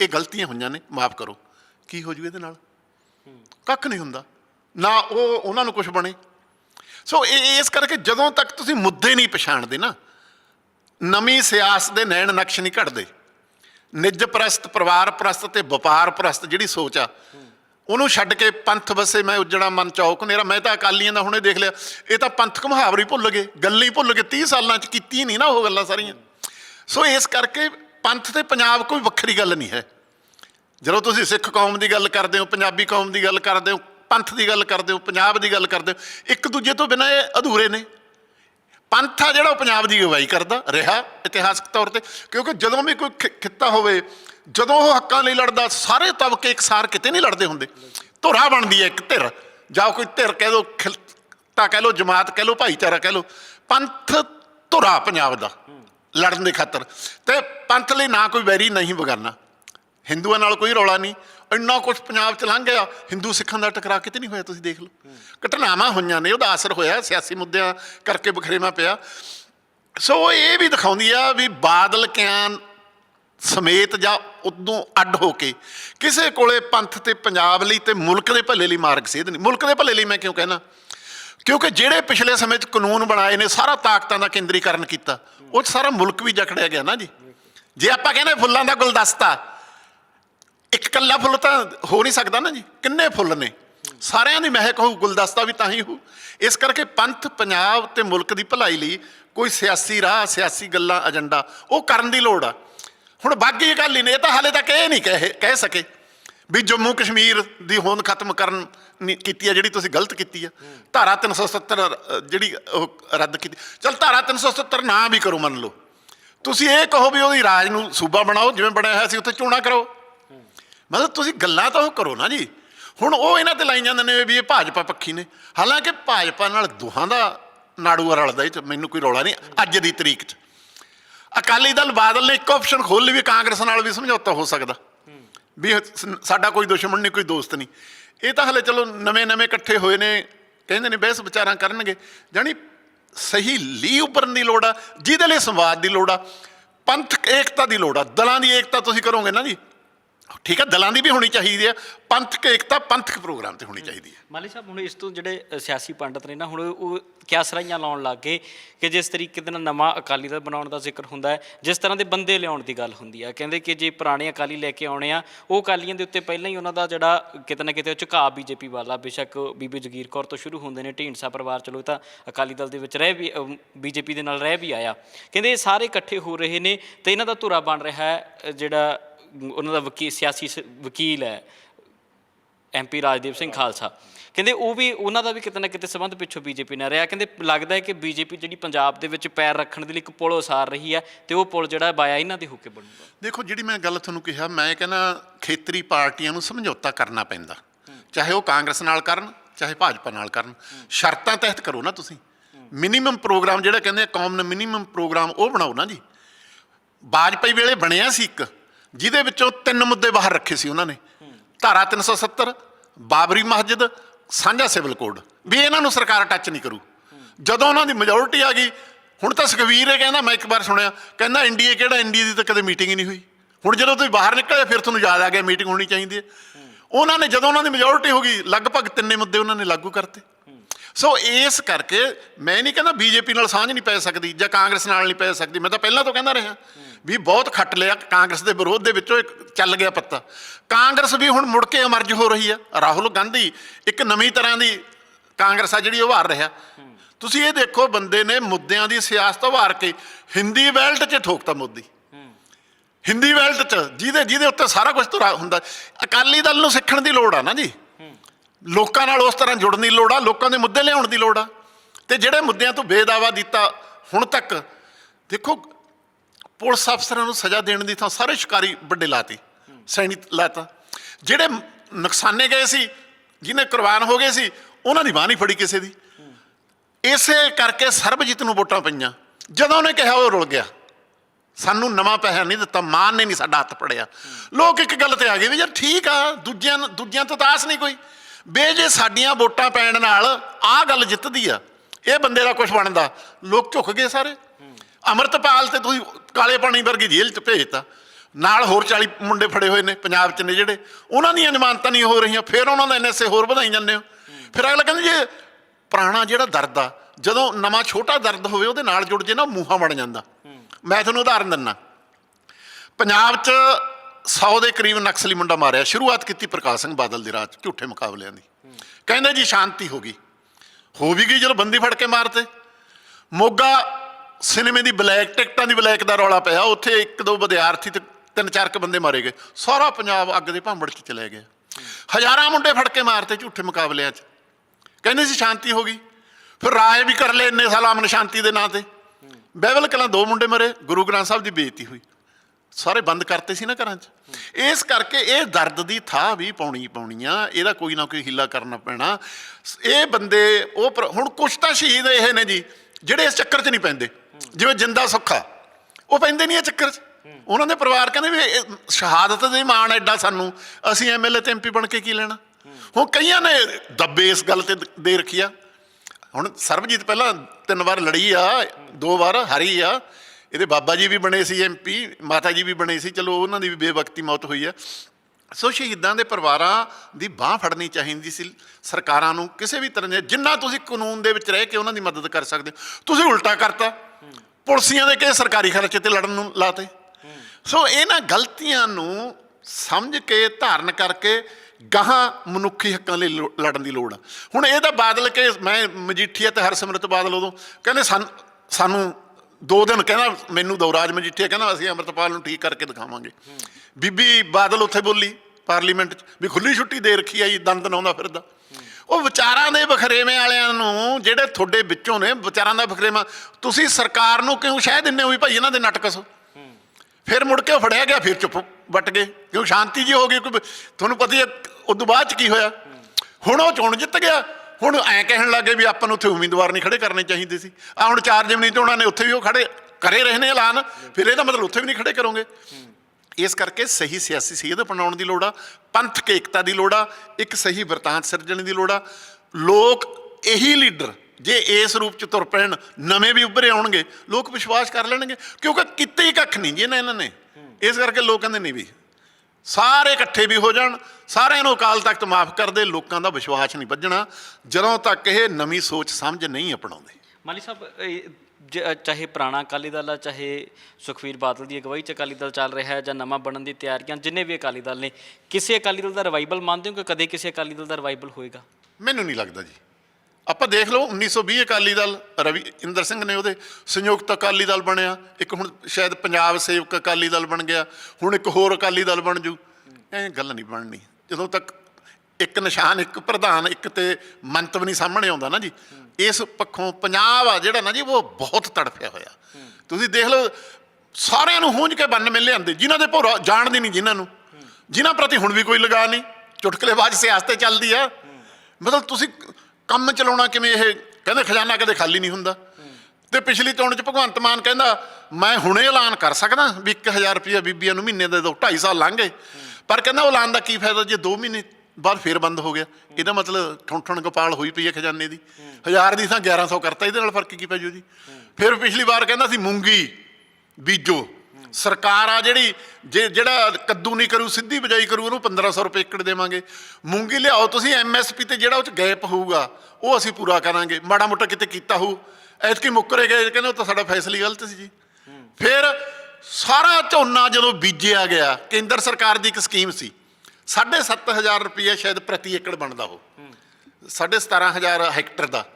Speaker 1: ਇਹ ਗਲਤੀਆਂ ਹੋਈਆਂ ਨੇ, ਮਾਫ ਕਰੋ। ਕੀ ਹੋ ਜੂ ਇਹਦੇ ਨਾਲ? ਕੱਖ ਨਹੀਂ ਹੁੰਦਾ। ਨਾ ਉਹ, ਉਹਨਾਂ ਨੂੰ ਕੁਝ ਬਣੇ। ਸੋ ਇਹ ਇਸ ਕਰਕੇ ਜਦੋਂ ਤੱਕ ਤੁਸੀਂ ਮੁੱਦੇ ਨਹੀਂ ਪਛਾਣਦੇ ਨਾ, ਨਵੀਂ ਸਿਆਸਤ ਦੇ ਨੈਣ ਨਕਸ਼ ਨਹੀਂ ਘੜਦੇ। ਨਿੱਜ ਪ੍ਰਸਤ ਪਰਿਵਾਰ ਪ੍ਰਸਤ ਤੇ ਵਪਾਰ ਪ੍ਰਸਤ ਜਿਹੜੀ ਸੋਚ ਆ, ਉਹਨੂੰ ਛੱਡ ਕੇ ਪੰਥ ਵਸੇ ਮੈਂ ਉਜੜਾ ਮਨ ਚੌਕ ਨੇਰਾ ਮੈਂ ਤਾਂ ਅਕਾਲੀਆਂ ਦਾ ਹੁਣੇ ਦੇਖ ਲਿਆ। ਇਹ ਤਾਂ ਪੰਥ ਮੁਹਾਵਰੇ ਭੁੱਲ ਗਏ, ਗੱਲ ਹੀ ਭੁੱਲ ਗਏ 30 ਸਾਲਾਂ ਚ ਕੀਤੀ ਨਹੀਂ ਨਾ ਉਹ ਗੱਲਾਂ ਸਾਰੀਆਂ। ਸੋ ਇਸ ਕਰਕੇ ਪੰਥ ਤੇ ਪੰਜਾਬ ਕੋਈ ਵੱਖਰੀ ਗੱਲ ਨਹੀਂ ਹੈ। ਜਦੋਂ ਤੁਸੀਂ ਸਿੱਖ ਕੌਮ ਦੀ ਗੱਲ ਕਰਦੇ ਹੋ, ਪੰਜਾਬੀ ਕੌਮ ਦੀ ਗੱਲ ਕਰਦੇ ਹੋ, ਪੰਥ ਦੀ ਗੱਲ ਕਰਦੇ ਹੋ, ਪੰਜਾਬ ਦੀ ਗੱਲ ਕਰਦੇ ਹੋ, ਇੱਕ ਦੂਜੇ ਤੋਂ ਬਿਨਾਂ ਇਹ ਅਧੂਰੇ ਨੇ। ਪੰਥ ਆ ਜਿਹੜਾ ਉਹ ਪੰਜਾਬ ਦੀ ਅਗਵਾਈ ਕਰਦਾ, ਰਿਹਾ ਇਤਿਹਾਸਕ ਤੌਰ ਤੇ। ਕਿਉਂਕਿ ਜਦੋਂ ਵੀ ਕੋਈ ਖਿ- ਖਿੱਤਾ ਹੋਵੇ, ਜਦੋਂ ਉਹ ਹੱਕਾਂ ਲਈ ਲੜਦਾ, ਸਾਰੇ ਤਬਕੇ ਇਕਸਾਰ ਕਿਤੇ ਨਹੀਂ ਲੜਦੇ ਹੁੰਦੇ। ਧੁਰਾ ਬਣਦੀ ਹੈ ਇੱਕ ਧਿਰ। ਜਾਂ ਕੋਈ ਧਿਰ ਕਹਿ ਲੋ ਤਾਂ ਕਹਿ ਲੋ ਜਮਾਤ ਕਹਿ ਲੋ ਭਾਈਚਾਰਾ ਕਹਿ ਲੋ ਪੰਥ ਧੁਰਾ ਪੰਜਾਬ ਦਾ ਲੜਨ ਦੇ ਖਾਤਰ। ਤੇ ਪੰਥ ਲਈ ਨਾ ਕੋਈ ਵੈਰੀ ਨਹੀਂ ਬਗਾਨਾ। ਹਿੰਦੂਆਂ ਨਾਲ ਕੋਈ ਰੌਲਾ ਨਹੀਂ। ਇੰਨਾ ਕੁਝ ਪੰਜਾਬ ਚ ਲੰਘ ਗਿਆ। ਹਿੰਦੂ ਸਿੱਖਾਂ ਦਾ ਟਕਰਾਅ ਕਿਤੇ ਨਹੀਂ ਹੋਇਆ, ਤੁਸੀਂ ਦੇਖ ਲਓ। ਘਟਨਾਵਾਂ ਹੋਈਆਂ ਨੇ, ਉਹਦਾ ਅਸਰ ਹੋਇਆ, ਸਿਆਸੀ ਮੁੱਦਿਆਂ ਕਰਕੇ ਬਖਰੇਵਾ ਪਿਆ। ਸੋ ਇਹ ਵੀ ਦਿਖਾਉਂਦੀ ਆ ਵੀ ਬਾਦਲ ਕਿਆਨ ਸਮੇਤ ਜਾਂ ਉਦੋਂ ਅੱਡ ਹੋ ਕੇ ਕਿਸੇ ਕੋਲੇ ਪੰਥ ਤੇ ਪੰਜਾਬ ਲਈ ਤੇ ਮੁਲਕ ਦੇ ਭਲੇ ਲਈ ਮਾਰਗ ਸੇਧ ਨਹੀਂ। ਮੁਲਕ ਦੇ ਭਲੇ ਲਈ ਮੈਂ ਕਿਉਂ ਕਹਿਣਾ? ਕਿਉਂਕਿ ਜਿਹੜੇ ਪਿਛਲੇ ਸਮੇਂ 'ਚ ਕਾਨੂੰਨ ਬਣਾਏ ਨੇ, ਸਾਰਾ ਤਾਕਤਾਂ ਦਾ ਕੇਂਦਰੀਕਰਨ ਕੀਤਾ, ਉਹ 'ਚ ਸਾਰਾ ਮੁਲਕ ਵੀ ਜਕੜਿਆ ਗਿਆ ਨਾ ਜੀ। ਜੇ ਆਪਾਂ ਕਹਿੰਦੇ ਫੁੱਲਾਂ ਦਾ ਗੁਲਦਸਤਾ ਇੱਕ ਕੱਲਾ ਫੁੱਲ ਤਾਂ ਹੋ ਨਹੀਂ ਸਕਦਾ ਨਾ ਜੀ। ਕਿੰਨੇ ਫੁੱਲ ਨੇ? ਸਾਰਿਆਂ ਦੀ ਮਹਿਕ ਹੋਊ ਗੁਲਦਸਤਾ ਵੀ ਤਾਂ ਹੀ ਹੋਊ। ਇਸ ਕਰਕੇ ਪੰਥ ਪੰਜਾਬ ਤੇ ਮੁਲਕ ਦੀ ਭਲਾਈ ਲਈ ਕੋਈ ਸਿਆਸੀ ਰਾਹ ਸਿਆਸੀ ਗੱਲਾਂ ਏਜੰਡਾ ਉਹ ਕਰਨ ਦੀ ਲੋੜ ਆ। ਹੁਣ ਬਾਗੀ ਅਕਾਲੀ ਨੇ ਇਹ ਤਾਂ ਹਾਲੇ ਤੱਕ ਇਹ ਨਹੀਂ ਕਹੇ ਕਹਿ ਸਕੇ ਵੀ ਜੰਮੂ ਕਸ਼ਮੀਰ ਦੀ ਹੋਂਦ ਖਤਮ ਕਰਨ ਨੀ- ਕੀਤੀ ਆ ਜਿਹੜੀ ਤੁਸੀਂ ਗਲਤ ਕੀਤੀ ਆ। ਧਾਰਾ 370 ਅ, ਜਿਹੜੀ ਉਹ ਰੱਦ ਕੀਤੀ। ਚਲ ਧਾਰਾ 370 ਨਾ ਵੀ ਕਰੋ ਮੰਨ ਲਓ। ਤੁਸੀਂ ਇਹ ਕਹੋ ਵੀ ਉਹਦੀ ਰਾਜ ਨੂੰ ਸੂਬਾ ਬਣਾਓ ਜਿਵੇਂ ਬਣਿਆ ਹੋਇਆ ਸੀ ਉੱਥੇ ਚੋਣਾਂ ਕਰੋ ਮਤਲਬ ਤੁਸੀਂ ਗੱਲਾਂ ਤਾਂ ਉਹ ਕਰੋ ਨਾ ਜੀ। ਹੁਣ ਉਹ ਇਹਨਾਂ ਤੇ ਲਾਈ ਜਾਂਦੇ ਨੇ ਵੀ ਇਹ ਭਾਜਪਾ ਪੱਖੀ ਨੇ। ਹਾਲਾਂਕਿ ਭਾਜਪਾ ਨਾਲ ਦੋਹਾਂ ਦਾ ਨਾੜੂ ਰਲਦਾ ਇਹ ਚ ਮੈਨੂੰ ਕੋਈ ਰੌਲਾ ਨਹੀਂ ਅੱਜ ਦੀ ਤਰੀਕ 'ਚ। ਅਕਾਲੀ ਦਲ ਬਾਦਲ ਨੇ ਇੱਕ ਆਪਸ਼ਨ ਖੋਲ ਲਈ ਵੀ ਕਾਂਗਰਸ ਨਾਲ ਵੀ ਸਮਝੌਤਾ ਹੋ ਸਕਦਾ। ਵੀ ਸਾਡਾ ਕੋਈ ਦੁਸ਼ਮਣ ਨਹੀਂ, ਕੋਈ ਦੋਸਤ ਨਹੀਂ। ਇਹ ਤਾਂ ਹਲੇ ਚਲੋ ਨਵੇਂ ਨਵੇਂ ਇਕੱਠੇ ਹੋਏ ਨੇ। ਕਹਿੰਦੇ ਨੇ ਬਹਿਸ ਵਿਚਾਰਾਂ ਕਰਨਗੇ। ਜਾਣੀ ਸਹੀ ਲੀ ਉੱਪਰਨ ਦੀ ਲੋੜ ਆ, ਜਿਹਦੇ ਲਈ ਸੰਵਾਦ ਦੀ ਲੋੜ ਆ, ਪੰਥਕ ਏਕਤਾ ਦੀ ਲੋੜ ਆ। ਦਲਾਂ ਦੀ ਏਕਤਾ ਤੁਸੀਂ ਕਰੋਗੇ ਨਾ ਜੀ। ਠੀਕ ਹੈ ਦਲਾਂ ਦੀ ਵੀ ਹੋਣੀ ਚਾਹੀਦੀ ਹੈ ਪੰਥਕ ਏਕਤਾ ਪੰਥਕ ਪ੍ਰੋਗਰਾਮ ਤੇ ਹੋਣੀ ਚਾਹੀਦੀ ਹੈ
Speaker 3: ਮਾਲੀ ਸਾਹਿਬ ਹੁਣ ਇਸ ਤੋਂ ਜਿਹੜੇ ਸਿਆਸੀ ਪੰਡਤ ਨੇ ਨਾ ਹੁਣ ਉਹ ਕਿਆ ਸਰਾਈਆਂ ਲਾਉਣ ਲੱਗ ਗਏ ਕਿ ਜਿਸ ਤਰੀਕੇ ਦੇ ਨਾਲ ਨਵਾਂ ਅਕਾਲੀ ਦਲ ਬਣਾਉਣ ਦਾ ਜ਼ਿਕਰ ਹੁੰਦਾ ਹੈ ਜਿਸ ਤਰ੍ਹਾਂ ਦੇ ਬੰਦੇ ਲਿਆਉਣ ਦੀ ਗੱਲ ਹੁੰਦੀ ਹੈ ਕਹਿੰਦੇ ਕਿ ਜੇ ਪੁਰਾਣੇ ਅਕਾਲੀ ਲੈ ਕੇ ਆਉਣੇ ਆ ਉਹ ਅਕਾਲੀਆਂ ਦੇ ਉੱਤੇ ਪਹਿਲਾਂ ਹੀ ਉਹਨਾਂ ਦਾ ਜਿਹੜਾ ਕਿਤੇ ਨਾ ਕਿਤੇ ਝੁਕਾਅ ਬੀਜੇਪੀ ਵਾਲਾ ਬੇਸ਼ੱਕ ਬੀਬੀ ਜਗੀਰ ਕੌਰ ਤੋਂ ਸ਼ੁਰੂ ਹੁੰਦੇ ਨੇ ਢੀਂਡਸਾ ਪਰਿਵਾਰ ਚਲੋ ਤਾਂ ਅਕਾਲੀ ਦਲ ਦੇ ਵਿੱਚ ਰਹਿ ਵੀ ਬੀਜੇਪੀ ਦੇ ਨਾਲ ਰਹਿ ਵੀ ਆਇਆ। ਕਹਿੰਦੇ ਇਹ ਸਾਰੇ ਇਕੱਠੇ ਹੋ ਰਹੇ ਨੇ ਤੇ ਇਹਨਾਂ ਦਾ ਧੁਰਾ ਬਣ ਰਿਹਾ ਹੈ ਜਿਹੜਾ ਉਹਨਾਂ ਦਾ ਵਕੀ, ਸਿਆਸੀ ਸ- ਵਕੀਲ ਹੈ ਐਮਪੀ ਰਾਜਦੀਪ ਸਿੰਘ ਖਾਲਸਾ। ਕਹਿੰਦੇ ਉਹ ਵੀ, ਉਹਨਾਂ ਦਾ ਵੀ ਕਿਤੇ ਨਾ ਕਿਤੇ ਸੰਬੰਧ ਪਿੱਛੋਂ ਬੀਜੇਪੀ ਨਾਲ ਰਿਹਾ। ਕਹਿੰਦੇ ਲੱਗਦਾ ਹੈ ਕਿ ਬੀਜੇਪੀ ਜਿਹੜੀ ਪੰਜਾਬ ਦੇ ਵਿੱਚ ਪੈਰ ਰੱਖਣ ਦੇ ਲਈ ਇੱਕ ਪੁਲ ਉਸਾਰ ਰਹੀ ਹੈ ਤੇ ਉਹ ਪੁਲ ਜਿਹੜਾ ਬਾਇਆ ਇਹਨਾਂ ਦੇ ਹੋ ਕੇ ਬਣੂਗਾ।
Speaker 1: ਦੇਖੋ, ਜਿਹੜੀ ਮੈਂ ਗੱਲ ਤੁਹਾਨੂੰ ਕਿਹਾ, ਮੈਂ ਕਹਿੰਦਾ ਖੇਤਰੀ ਪਾਰਟੀਆਂ ਨੂੰ ਸਮਝੌਤਾ ਕਰਨਾ ਪੈਂਦਾ। ਚਾਹੇ ਉਹ ਕਾਂਗਰਸ ਨਾਲ ਕਰਨ, ਚਾਹੇ ਭਾਜਪਾ ਨਾਲ ਕਰਨ। ਸ਼ਰਤਾਂ ਤਹਿਤ ਕਰੋ ਨਾ ਤੁਸੀਂ। ਮਿਨੀਮਮ ਪ੍ਰੋਗਰਾਮ ਜਿਹੜਾ ਕਹਿੰਦੇ ਆ, ਕੌਮ ਨੇ ਮਿਨੀਮਮ ਪ੍ਰੋਗਰਾਮ ਉਹ ਬਣਾਓ ਨਾ ਜੀ। ਵਾਜਪਾਈ ਵੇਲੇ ਬਣਿਆ ਸੀ ਇੱਕ। ਜਿਹਦੇ ਵਿੱਚੋਂ ਤਿੰਨ ਮੁੱਦੇ ਬਾਹਰ ਰੱਖੇ ਸੀ ਉਹਨਾਂ ਨੇ। ਧਾਰਾ 370 ਬਾਬਰੀ ਮਸਜਿਦ, ਸਾਂਝਾ ਸਿਵਲ ਕੋਡ। ਵੀ ਇਹਨਾਂ ਨੂੰ ਸਰਕਾਰ ਟੱਚ ਨਹੀਂ ਕਰੂ। ਜਦੋਂ ਉਹਨਾਂ ਦੀ ਮੈਜੋਰਿਟੀ ਆ ਗਈ, ਹੁਣ ਤਾਂ ਸੁਖਵੀਰ ਇਹ ਕਹਿੰਦਾ, ਮੈਂ ਇੱਕ ਵਾਰ ਸੁਣਿਆ, ਕਹਿੰਦਾ ਇੰਡੀਆ ਕਿਹੜਾ? ਇੰਡੀਆ ਦੀ ਤਾਂ ਕਦੇ ਮੀਟਿੰਗ ਹੀ ਨਹੀਂ ਹੋਈ। ਹੁਣ ਜਦੋਂ ਤੁਸੀਂ ਬਾਹਰ ਨਿਕਲੇ, ਫਿਰ ਤੁਹਾਨੂੰ ਯਾਦ ਆ ਗਿਆ ਮੀਟਿੰਗ ਹੋਣੀ ਚਾਹੀਦੀ ਹੈ। ਉਹਨਾਂ ਨੇ ਜਦੋਂ ਉਹਨਾਂ ਦੀ ਮੈਜੋਰਿਟੀ ਹੋ ਗਈ, ਲਗਭਗ ਤਿੰਨੇ ਮੁੱਦੇ ਉਹਨਾਂ ਨੇ ਲਾਗੂ ਕਰਤੇ। ਸੋ ਇਸ ਕਰਕੇ ਮੈਂ ਨਹੀਂ ਕਹਿੰਦਾ ਬੀਜੇਪੀ ਨਾਲ ਸਾਂਝ ਨਹੀਂ ਪੈ ਸਕਦੀ ਜਾਂ ਕਾਂਗਰਸ ਨਾਲ ਨਹੀਂ ਪੈ ਸਕਦੀ। ਮੈਂ ਤਾਂ ਪਹਿਲਾਂ ਤੋਂ ਕਹਿੰਦਾ ਰਿਹਾ। ਵੀ ਬਹੁਤ ਖੱਟ ਲਿਆ ਕਾਂਗਰਸ ਦੇ ਵਿਰੋਧ ਦੇ ਵਿੱਚੋਂ ਇੱਕ ਚੱਲ ਗਿਆ ਪੱਤਾ। ਕਾਂਗਰਸ ਵੀ ਹੁਣ ਮੁੜ ਕੇ ਅਮਰਜ ਹੋ ਰਹੀ ਆ। ਰਾਹੁਲ ਗਾਂਧੀ ਇੱਕ ਨਵੀਂ ਤਰ੍ਹਾਂ ਦੀ ਕਾਂਗਰਸ ਆ ਜਿਹੜੀ ਉਭਾਰ ਰਿਹਾ। ਤੁਸੀਂ ਇਹ ਦੇਖੋ ਬੰਦੇ ਨੇ ਮੁੱਦਿਆਂ ਦੀ ਸਿਆਸਤ ਉਭਾਰ ਕੇ ਹਿੰਦੀ ਬੈਲਟ 'ਚ ਠੋਕਤਾ ਮੋਦੀ। ਹਿੰਦੀ ਬੈਲਟ 'ਚ ਜਿਹਦੇ ਜਿਹਦੇ ਉੱਤੇ ਸਾਰਾ ਕੁਝ ਤੁਰਾ ਹੁੰਦਾ। ਅਕਾਲੀ ਦਲ ਨੂੰ ਸਿੱਖਣ ਦੀ ਲੋੜ ਆ ਨਾ ਜੀ। ਲੋਕਾਂ ਨਾਲ ਉਸ ਤਰ੍ਹਾਂ ਜੁੜਨ ਦੀ ਲੋੜ ਆ, ਲੋਕਾਂ ਦੇ ਮੁੱਦੇ ਲਿਆਉਣ ਦੀ ਲੋੜ ਆ। ਤੇ ਜਿਹੜੇ ਮੁੱਦਿਆਂ ਤੋਂ ਬੇਦਾਵਾ ਦਿੱਤਾ ਹੁਣ ਤੱਕ, ਦੇਖੋ ਪੁਲਿਸ ਅਫਸਰਾਂ ਨੂੰ ਸਜ਼ਾ ਦੇਣ ਦੀ ਥਾਂ ਸਾਰੇ ਸ਼ਿਕਾਰੀ ਵੱਡੇ ਲਾਤੀ ਸੈਣੀ ਲਾਤਾ। ਜਿਹੜੇ ਨੁਕਸਾਨੇ ਗਏ ਸੀ ਜਿਹਨੇ ਕੁਰਬਾਨ ਹੋ ਗਏ ਸੀ ਉਹਨਾਂ ਦੀ ਬਾਹ ਨਹੀਂ ਫੜੀ ਕਿਸੇ ਦੀ। ਇਸੇ ਕਰਕੇ ਸਰਬਜੀਤ ਨੂੰ ਵੋਟਾਂ ਪਈਆਂ। ਜਦੋਂ ਉਹਨੇ ਕਿਹਾ ਉਹ ਰੁਲ ਗਿਆ। ਸਾਨੂੰ ਨਵਾਂ ਪੈਸਾ ਨਹੀਂ ਦਿੱਤਾ ਮਾਨ ਨੇ ਨਹੀਂ ਸਾਡਾ ਹੱਥ ਫੜਿਆ। ਲੋਕ ਇੱਕ ਗੱਲ ਤੇ ਆ ਗਏ ਵੀ ਯਾਰ ਠੀਕ ਆ ਦੂਜਿਆਂ ਦੂਜਿਆਂ ਤੋਂ ਤਾਂ ਆਸ ਨਹੀਂ ਕੋਈ। ਬੇ ਜੇ ਸਾਡੀਆਂ ਵੋਟਾਂ ਪੈਣ ਨਾਲ ਆਹ ਗੱਲ ਜਿੱਤਦੀ ਆ ਇਹ ਬੰਦੇ ਦਾ ਕੁਝ ਬਣਦਾ। ਲੋਕ ਝੁਕ ਗਏ ਸਾਰੇ। ਅਮਰਤਪਾਲ ਤੇ ਤੁਸੀਂ ਕਾਲੇ ਪਾਣੀ ਵਰਗੀ ਜੇਲ੍ਹ 'ਚ ਭੇਜਤਾ। ਨਾਲ ਹੋਰ 40 ਮੁੰਡੇ ਫੜੇ ਹੋਏ ਨੇ ਪੰਜਾਬ 'ਚ ਨੇ ਜਿਹੜੇ। ਉਹਨਾਂ ਦੀਆਂ ਜ਼ਮਾਨਤਾਂ ਨਹੀਂ ਹੋ ਰਹੀਆਂ, ਫਿਰ ਉਹਨਾਂ ਦਾ ਐਨਐਸਏ ਹੋਰ ਵਧਾਈ ਜਾਂਦੇ ਹੋ। ਫਿਰ ਅਗਲਾ ਕਹਿੰਦੇ ਜੇ ਪੁਰਾਣਾ ਜਿਹੜਾ ਦਰਦ ਆ, ਜਦੋਂ ਨਵਾਂ ਛੋਟਾ ਦਰਦ ਹੋਵੇ, ਉਹਦੇ ਨਾਲ ਜੁੜ ਜੇ ਨਾ ਮੂੰਹਾਂ ਬਣ ਜਾਂਦਾ। ਮੈਂ ਤੁਹਾਨੂੰ ਉਦਾਹਰਨ ਦਿੰਨਾ। ਪੰਜਾਬ 'ਚ 100 ਦੇ ਕਰੀਬ ਨਕਸਲੀ ਮੁੰਡਾ ਮਾਰਿਆ। ਸ਼ੁਰੂਆਤ ਕੀਤੀ ਪ੍ਰਕਾਸ਼ ਸਿੰਘ ਬਾਦਲ ਦੇ ਰਾਜ ਝੂਠੇ ਮੁਕਾਬਲਿਆਂ ਦੀ। ਕਹਿੰਦੇ ਜੀ ਸ਼ਾਂਤੀ ਹੋ ਗਈ। ਹੋ ਵੀ ਗਈ ਜਦੋਂ ਬੰਦੀ ਫੜ ਕੇ ਮਾਰਤੇ। ਮੋਗਾ ਸਿਨੇਮੇ ਦੀ ਬਲੈਕ, ਟਿਕਟਾਂ ਦੀ ਬਲੈਕ ਦਾ ਰੌਲਾ ਪਿਆ। ਉੱਥੇ ਇੱਕ ਦੋ ਵਿਦਿਆਰਥੀ ਤੇ ਤਿੰਨ ਚਾਰ ਕ ਬੰਦੇ ਮਾਰੇ ਗਏ। ਸਾਰਾ ਪੰਜਾਬ ਅੱਗ ਦੇ ਭਾਂਬੜ 'ਚ ਚਲੇ ਗਿਆ। ਹਜ਼ਾਰਾਂ ਮੁੰਡੇ ਫੜ ਕੇ ਮਾਰਤੇ ਝੂਠੇ ਮੁਕਾਬਲਿਆਂ 'ਚ। ਕਹਿੰਦੇ ਸੀ ਸ਼ਾਂਤੀ ਹੋ ਗਈ। ਫਿਰ ਰਾਏ ਵੀ ਕਰ ਲਏ ਇੰਨੇ ਸਾਲ ਅਮਨ ਸ਼ਾਂਤੀ ਦੇ ਨਾਂ ਤੇ। ਬਹਿਬਲ ਕਲਾਂ ਦੋ ਮੁੰਡੇ ਮਰੇ, ਗੁਰੂ ਗ੍ਰੰਥ ਸਾਹਿਬ ਦੀ ਬੇਇੱਜ਼ਤੀ ਹੋਈ। ਸਾਰੇ ਬੰਦ ਕਰਤੇ ਸੀ ਨਾ ਘਰਾਂ 'ਚ। ਇਸ ਕਰਕੇ ਇਹ ਦਰਦ ਦੀ ਥਾਂ ਵੀ ਪਾਉਣੀ ਪਾਉਣੀ ਆ। ਇਹਦਾ ਕੋਈ ਨਾ ਕੋਈ ਹਿੱਲਾ ਕਰਨਾ ਪੈਣਾ। ਇਹ ਬੰਦੇ, ਉਹ ਹੁਣ ਕੁਛ ਤਾਂ ਸ਼ਹੀਦ ਇਹ ਨੇ ਜੀ, ਜਿਹੜੇ ਇਸ ਚੱਕਰ 'ਚ ਨਹੀਂ ਪੈਂਦੇ। ਜਿਵੇਂ ਜਿੰਦਾ ਸੁੱਖਾ ਉਹ ਪੈਂਦੇ ਨਹੀਂ ਇਹ ਚੱਕਰ 'ਚ। ਉਹਨਾਂ ਦੇ ਪਰਿਵਾਰ ਕਹਿੰਦੇ ਵੀ ਇਹ ਸ਼ਹਾਦਤ ਦੇ ਮਾਣ ਐਡਾ ਸਾਨੂੰ, ਅਸੀਂ ਐਮਐਲਏ ਤੇ ਐਮਪੀ ਬਣ ਕੇ ਕੀ ਲੈਣਾ? ਹੁਣ ਕਈਆਂ ਨੇ ਦੱਬੇ ਇਸ ਗੱਲ ਤੇ ਦੇ ਰੱਖੀ ਆ। ਹੁਣ ਸਰਬਜੀਤ ਪਹਿਲਾਂ ਤਿੰਨ ਵਾਰ ਲੜੀ ਆ, ਦੋ ਵਾਰ ਹਾਰੀ ਆ। ਇਹਦੇ ਬਾਬਾ ਜੀ ਵੀ ਬਣੇ ਸੀ ਐਮਪੀ ਮਾਤਾ ਜੀ ਵੀ ਬਣੇ ਸੀ। ਚਲੋ ਉਹਨਾਂ ਦੀ ਵੀ ਬੇਵਕਤੀ ਮੌਤ ਹੋਈ ਆ। ਸੋ ਸ਼ਹੀਦਾਂ ਦੇ ਪਰਿਵਾਰਾਂ ਦੀ ਬਾਹ ਫੜਨੀ ਚਾਹੀਦੀ ਸੀ ਸਰਕਾਰਾਂ ਨੂੰ ਕਿਸੇ ਵੀ ਤਰ੍ਹਾਂ ਦੇ, ਜਿੰਨਾ ਤੁਸੀਂ ਕਾਨੂੰਨ ਦੇ ਵਿੱਚ ਰਹਿ ਕੇ ਉਹਨਾਂ ਦੀ ਮਦਦ ਕਰ ਸਕਦੇ ਹੋ। ਤੁਸੀਂ ਉਲਟਾ ਕਰਤਾ। ਪੁਲਸੀਆਂ ਦੇ ਕੇ ਸਰਕਾਰੀ ਖਰਚੇ ਤੇ ਲੜਨ ਨੂੰ ਲਾਤੇ? ਸੋ ਇਹਨਾਂ ਗਲਤੀਆਂ ਨੂੰ ਸਮਝ ਕੇ, ਧਾਰਨ ਕਰਕੇ ਗਾਹਾਂ ਮਨੁੱਖੀ ਹੱਕਾਂ ਲਈ ਲੋ- ਲੜਨ ਦੀ ਲੋੜ ਆ। ਹੁਣ ਇਹ ਤਾਂ ਬਾਦਲ ਕੇ, ਮੈਂ ਮਜੀਠੀਆ ਤੇ ਹਰਸਿਮਰਤ ਬਾਦਲ ਉਦੋਂ ਕਹਿੰਦੇ ਸਾਨੂੰ ਸਾਨੂੰ ਦੋ ਦਿਨ ਕਹਿੰਦਾ, ਮੈਨੂੰ ਦੋ, ਰਾਜ ਮਜੀਠੀਆ ਕਹਿੰਦਾ, ਅਸੀਂ ਅੰਮ੍ਰਿਤਪਾਲ ਨੂੰ ਠੀਕ ਕਰਕੇ ਦਿਖਾਵਾਂਗੇ। ਬੀਬੀ ਬਾਦਲ ਉੱਥੇ ਬੋਲੀ, ਪਾਰਲੀਮੈਂਟ 'ਚ, ਵੀ ਖੁੱਲੀ ਛੁੱਟੀ ਦੇ ਰੱਖੀ ਆ ਜੀ, ਦੰਦ ਨਾਉਂਦਾ ਫਿਰਦਾ। ਉਹ ਵਿਚਾਰਾਂ ਦੇ ਬਖਰੇਵੇਂ ਵਾਲਿਆਂ ਨੂੰ, ਜਿਹੜੇ ਤੁਹਾਡੇ ਵਿੱਚੋਂ ਨੇ ਵਿਚਾਰਾਂ ਦਾ ਬਖਰੇਵਾ, ਤੁਸੀਂ ਸਰਕਾਰ ਨੂੰ ਕਿਉਂ ਸ਼ਹਿ ਦਿੰਦੇ ਹੋ ਵੀ ਭਾਈ ਇਹਨਾਂ ਦੇ ਨਟਕਸੋ ਫਿਰ ਮੁੜ ਕੇ ਉਹ ਫੜਿਆ ਗਿਆ, ਫਿਰ ਚੁੱਪ ਵੱਟ ਗਏ। ਕਿਉਂ ਸ਼ਾਂਤੀ ਜੀ ਹੋ ਗਈ? ਕੋਈ ਤੁਹਾਨੂੰ ਪਤਾ ਹੈ ਹੈ ਤੋਂ ਬਾਅਦ ਚ ਕੀ ਹੋਇਆ? ਹੁਣ ਉਹ ਚੋਣ ਜਿੱਤ ਗਿਆ। ਹੁਣ ਐਂ ਕਹਿਣ ਲੱਗੇ ਵੀ ਆਪਾਂ ਨੂੰ ਉੱਥੇ ਉਮੀਦਵਾਰ ਨਹੀਂ ਖੜੇ ਕਰਨੇ ਚਾਹੀਦੇ ਸੀ। ਆ ਹੁਣ ਚਾਰ ਜਿਮਨੀ ਚੋਣਾਂ ਨੇ ਉੱਥੇ ਵੀ ਉਹ ਖੜੇ ਕਰੇ ਰਹੇ ਨੇ ਐਲਾਨ। ਫਿਰ ਇਹਦਾ ਮਤਲਬ ਉੱਥੇ ਵੀ ਨਹੀਂ ਖੜੇ ਕਰੋਗੇ। ਇਸ ਕਰਕੇ ਸਹੀ ਸਿਆਸੀ ਸੇਧ ਅਪਣਾਉਣ ਦੀ ਲੋੜ ਆ ਪੰਥਕ ਏਕਤਾ ਦੀ ਲੋੜ ਆ, ਇੱਕ ਸਹੀ ਵਰਤਾਂਤ ਸਿਰਜਣ ਦੀ ਲੋੜ ਆ। ਲੋਕ ਇਹੀ ਲੀਡਰ, ਜੇ ਇਸ ਰੂਪ ਚ ਤੁਰ ਪੈਣ, ਨਵੇਂ ਵੀ ਉੱਭਰੇ ਆਉਣਗੇ, ਲੋਕ ਵਿਸ਼ਵਾਸ ਕਰ ਲੈਣਗੇ, ਕਿਉਂਕਿ ਕਿਤੇ ਹੀ ਕੱਖ ਨਹੀਂ ਜੀ ਇਹਨਾਂ ਇਹਨਾਂ ਨੇ। ਇਸ ਕਰਕੇ ਲੋਕ ਕਹਿੰਦੇ ਨਹੀਂ ਵੀ। ਸਾਰੇ ਇਕੱਠੇ ਵੀ ਹੋ ਜਾਣ, ਸਾਰਿਆਂ ਨੂੰ ਅਕਾਲ ਤਖਤ ਮਾਫ ਕਰਦੇ ਲੋਕਾਂ ਦਾ ਵਿਸ਼ਵਾਸ ਨਹੀਂ ਵੱਜਣਾ। ਜਦੋਂ ਤੱਕ ਇਹ ਨਵੀਂ ਸੋਚ ਸਮਝ ਨਹੀਂ ਅਪਣਾਉਂਦੇ।
Speaker 3: ਮਾਲੀ ਸਾਹਿਬ ਜ- ਚਾਹੇ ਪੁਰਾਣਾ ਅਕਾਲੀ ਦਲ ਆ, ਚਾਹੇ ਸੁਖਵੀਰ ਬਾਦਲ ਦੀ ਅਗਵਾਈ ਚ ਅਕਾਲੀ ਦਲ ਚੱਲ ਰਿਹਾ ਹੈ ਜਾਂ ਨਵਾਂ ਬਣਨ ਦੀ ਤਿਆਰੀਆਂ ਜਿੰਨੇ ਵੀ ਅਕਾਲੀ ਦਲ ਨੇ, ਕਿਸੇ ਅਕਾਲੀ ਦਲ ਦਾ ਰਿਵਾਈਵਲ ਮੰਨਦੇ ਹੋ ਕਿ ਕਦੇ ਕਿਸੇ ਅਕਾਲੀ ਦਲ ਦਾ ਰਿਵਾਈਵਲ ਹੋਏਗਾ?
Speaker 1: ਮੈਨੂੰ ਨਹੀਂ ਲੱਗਦਾ ਜੀ। ਆਪਾਂ ਦੇਖ ਲਓ 1920 ਅਕਾਲੀ ਦਲ, ਰਵੀ ਇੰਦਰ ਸਿੰਘ ਨੇ ਉਹਦੇ ਸੰਯੁਕਤ ਅਕਾਲੀ ਦਲ ਬਣਿਆ। ਇੱਕ ਹੁਣ ਸ਼ਾਇਦ ਪੰਜਾਬ ਸੇਵਕ ਅਕਾਲੀ ਦਲ ਬਣ ਗਿਆ, ਹੁਣ ਇੱਕ ਹੋਰ ਅਕਾਲੀ ਦਲ ਬਣ ਜੂ। ਇਹ ਗੱਲ ਨਹੀਂ ਬਣਨੀ। ਜਦੋਂ ਤੱਕ ਇੱਕ ਨਿਸ਼ਾਨ, ਇੱਕ ਪ੍ਰਧਾਨ, ਇੱਕ ਤੇ ਮੰਤਵ ਨਹੀਂ ਸਾਹਮਣੇ ਆਉਂਦਾ ਨਾ ਜੀ। ਇਸ ਪੱਖੋਂ ਪੰਜਾਬ ਆ ਜਿਹੜਾ ਨਾ ਜੀ, ਉਹ ਬਹੁਤ ਤੜਫਿਆ ਹੋਇਆ। ਤੁਸੀਂ ਦੇਖ ਲਓ, ਸਾਰਿਆਂ ਨੂੰ ਹੂੰਝ ਕੇ ਬੰਨ ਮਿਲ ਲਿਆਂਦੇ ਜਿਨ੍ਹਾਂ ਦੇ ਭੋਰਾ ਜਾਣਦੇ ਨਹੀਂ ਜਿਨ੍ਹਾਂ ਨੂੰ। ਜਿਨ੍ਹਾਂ ਪ੍ਰਤੀ ਹੁਣ ਵੀ ਕੋਈ ਲਗਾ ਨਹੀਂ, ਚੁਟਕਲੇਬਾਜ਼ ਸਿਆਸਤ ਚੱਲਦੀ ਆ। ਮਤਲਬ ਤੁਸੀਂ ਕੰਮ ਚਲਾਉਣਾ ਕਿਵੇਂ ਇਹ, ਕਹਿੰਦੇ ਖਜ਼ਾਨਾ ਕਦੇ ਖਾਲੀ ਨਹੀਂ ਹੁੰਦਾ। ਤੇ ਪਿਛਲੀ ਚੋਣ ਚ ਭਗਵੰਤ ਮਾਨ ਕਹਿੰਦਾ, ਮੈਂ ਹੁਣੇ ਐਲਾਨ ਕਰ ਸਕਦਾ ਵੀ 1000 ਰੁਪਇਆ ਬੀਬੀਆਂ ਨੂੰ ਮਹੀਨੇ ਦੇ ਦੋ 2.5 ਸਾਲ ਲੰਘ। ਗਏ ਪਰ ਕਹਿੰਦਾ, ਉਹ ਐਲਾਨ ਦਾ ਕੀ ਫਾਇਦਾ ਜੇ 2 ਮਹੀਨੇ ਬਾਅਦ ਫੇਰ ਬੰਦ ਹੋ ਗਿਆ। ਇਹਦਾ ਮਤਲਬ ਠੁਣ ਠੁਣ ਗੋਪਾਲ ਹੋਈ ਪਈ ਹੈ ਖਜ਼ਾਨੇ ਦੀ। ਹਜ਼ਾਰ ਦੀ ਥਾਂ 1100 ਕਰਤਾ, ਇਹਦੇ ਨਾਲ ਫ਼ਰਕ ਕੀ ਪੈ ਜੂ ਜੀ? ਫਿਰ ਪਿਛਲੀ ਵਾਰ ਕਹਿੰਦਾ ਸੀ ਮੂੰਗੀ, ਬੀਜੋ। ਸਰਕਾਰ ਆ ਜਿਹੜੀ, ਜੇ ਜਿਹੜਾ ਕੱਦੂ ਨਹੀਂ ਕਰੂ, ਸਿੱਧੀ ਬਜਾਈ ਕਰੂ, ਉਹਨੂੰ 1500 ਰੁਪਏ ਏਕੜ ਦੇਵਾਂਗੇ। ਮੂੰਗੀ ਲਿਆਓ ਤੁਸੀਂ ਐਮਐਸਪੀ ਤੇ ਜਿਹੜਾ ਉਹ ਚ ਗੈਪ ਹੋਊਗਾ, ਉਹ ਅਸੀਂ ਪੂਰਾ ਕਰਾਂਗੇ। ਮਾੜਾ ਮੋਟਾ ਕਿਤੇ ਕੀਤਾ ਹੋਊ। ਐਤਕੀ ਮੁੱਕਰੇ ਗਏ, ਕਹਿੰਦੇ ਉਹ ਤਾਂ ਸਾਡਾ ਫੈਸਲਾ ਹੀ ਗਲਤ ਸੀ ਜੀ। ਫਿਰ ਸਾਰਾ ਝੋਨਾ ਜਦੋਂ ਬੀਜਿਆ ਗਿਆ, ਕੇਂਦਰ ਸਰਕਾਰ ਦੀ ਇੱਕ ਸਕੀਮ ਸੀ। 7500 ਰੁਪਏ ਸ਼ਾਇਦ ਪ੍ਰਤੀ ਏਕੜ ਬਣਦਾ ਉਹ। 17500 ਹੈਕਟਰ ਦਾ।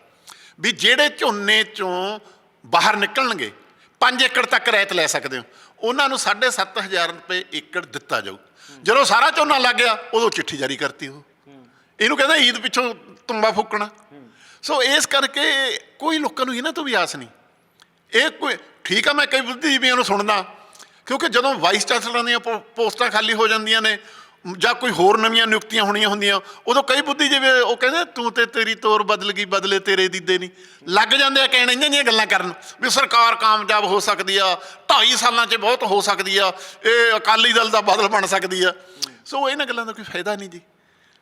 Speaker 1: ਵੀ ਜਿਹੜੇ ਝੋਨੇ ਚੋਂ ਬਾਹਰ ਨਿਕਲਣਗੇ 5 ਏਕੜ ਤੱਕ ਰਹਿਤ ਲੈ ਸਕਦੇ ਹੋ। ਉਹਨਾਂ ਨੂੰ 7500 ਰੁਪਏ ਏਕੜ ਦਿੱਤਾ ਜਾਊ। ਜਦੋਂ ਸਾਰਾ ਝੋਨਾ ਲੱਗ ਗਿਆ, ਉਦੋਂ ਚਿੱਠੀ ਜਾਰੀ ਕਰਤੀ ਉਹ। ਇਹਨੂੰ ਕਹਿੰਦਾ ਈਦ ਪਿੱਛੋਂ ਤੁੰਬਾ ਫੂਕਣਾ। ਸੋ ਇਸ ਕਰਕੇ ਕੋਈ ਲੋਕਾਂ ਨੂੰ ਇਹਨਾਂ ਤੋਂ ਵੀ ਆਸ ਨਹੀਂ। ਇਹ ਕੋਈ ਠੀਕ ਆ, ਮੈਂ ਕਈ ਬੁੱਧੀਜੀਵੀਆਂ ਨੂੰ ਸੁਣਦਾ। ਕਿਉਂਕਿ ਜਦੋਂ ਵਾਈਸ ਚਾਂਸਲਰਾਂ ਦੀਆਂ ਪੋ- ਪੋਸਟਾਂ ਖਾਲੀ ਹੋ ਜਾਂਦੀਆਂ ਨੇ ਜਾਂ ਕੋਈ ਹੋਰ ਨਵੀਆਂ ਨਿਯੁਕਤੀਆਂ ਹੋਣੀਆਂ ਹੁੰਦੀਆਂ, ਉਦੋਂ ਕਈ ਬੁੱਧੀ ਜਿਵੇਂ ਉਹ ਕਹਿੰਦੇ, ਤੂੰ ਤੇ ਤੇਰੀ ਤੋਰ ਬਦਲ ਗਈ, ਬਦਲੇ ਤੇਰੇ ਦੀਦੇ ਨਹੀਂ। ਲੱਗ ਜਾਂਦੇ ਆ ਕਹਿਣ ਇੰਨੀਆਂ ਜਿਹੀਆਂ ਗੱਲਾਂ ਕਰਨ। ਵੀ ਸਰਕਾਰ ਕਾਮਯਾਬ ਹੋ ਸਕਦੀ ਆ 2.5 ਸਾਲਾਂ 'ਚ ਬਹੁਤ ਹੋ ਸਕਦੀ ਆ, ਇਹ ਅਕਾਲੀ ਦਲ ਦਾ ਬਦਲ ਬਣ ਸਕਦੀ ਆ। ਸੋ ਇਹਨਾਂ ਗੱਲਾਂ ਦਾ ਕੋਈ ਫਾਇਦਾ ਨਹੀਂ ਜੀ।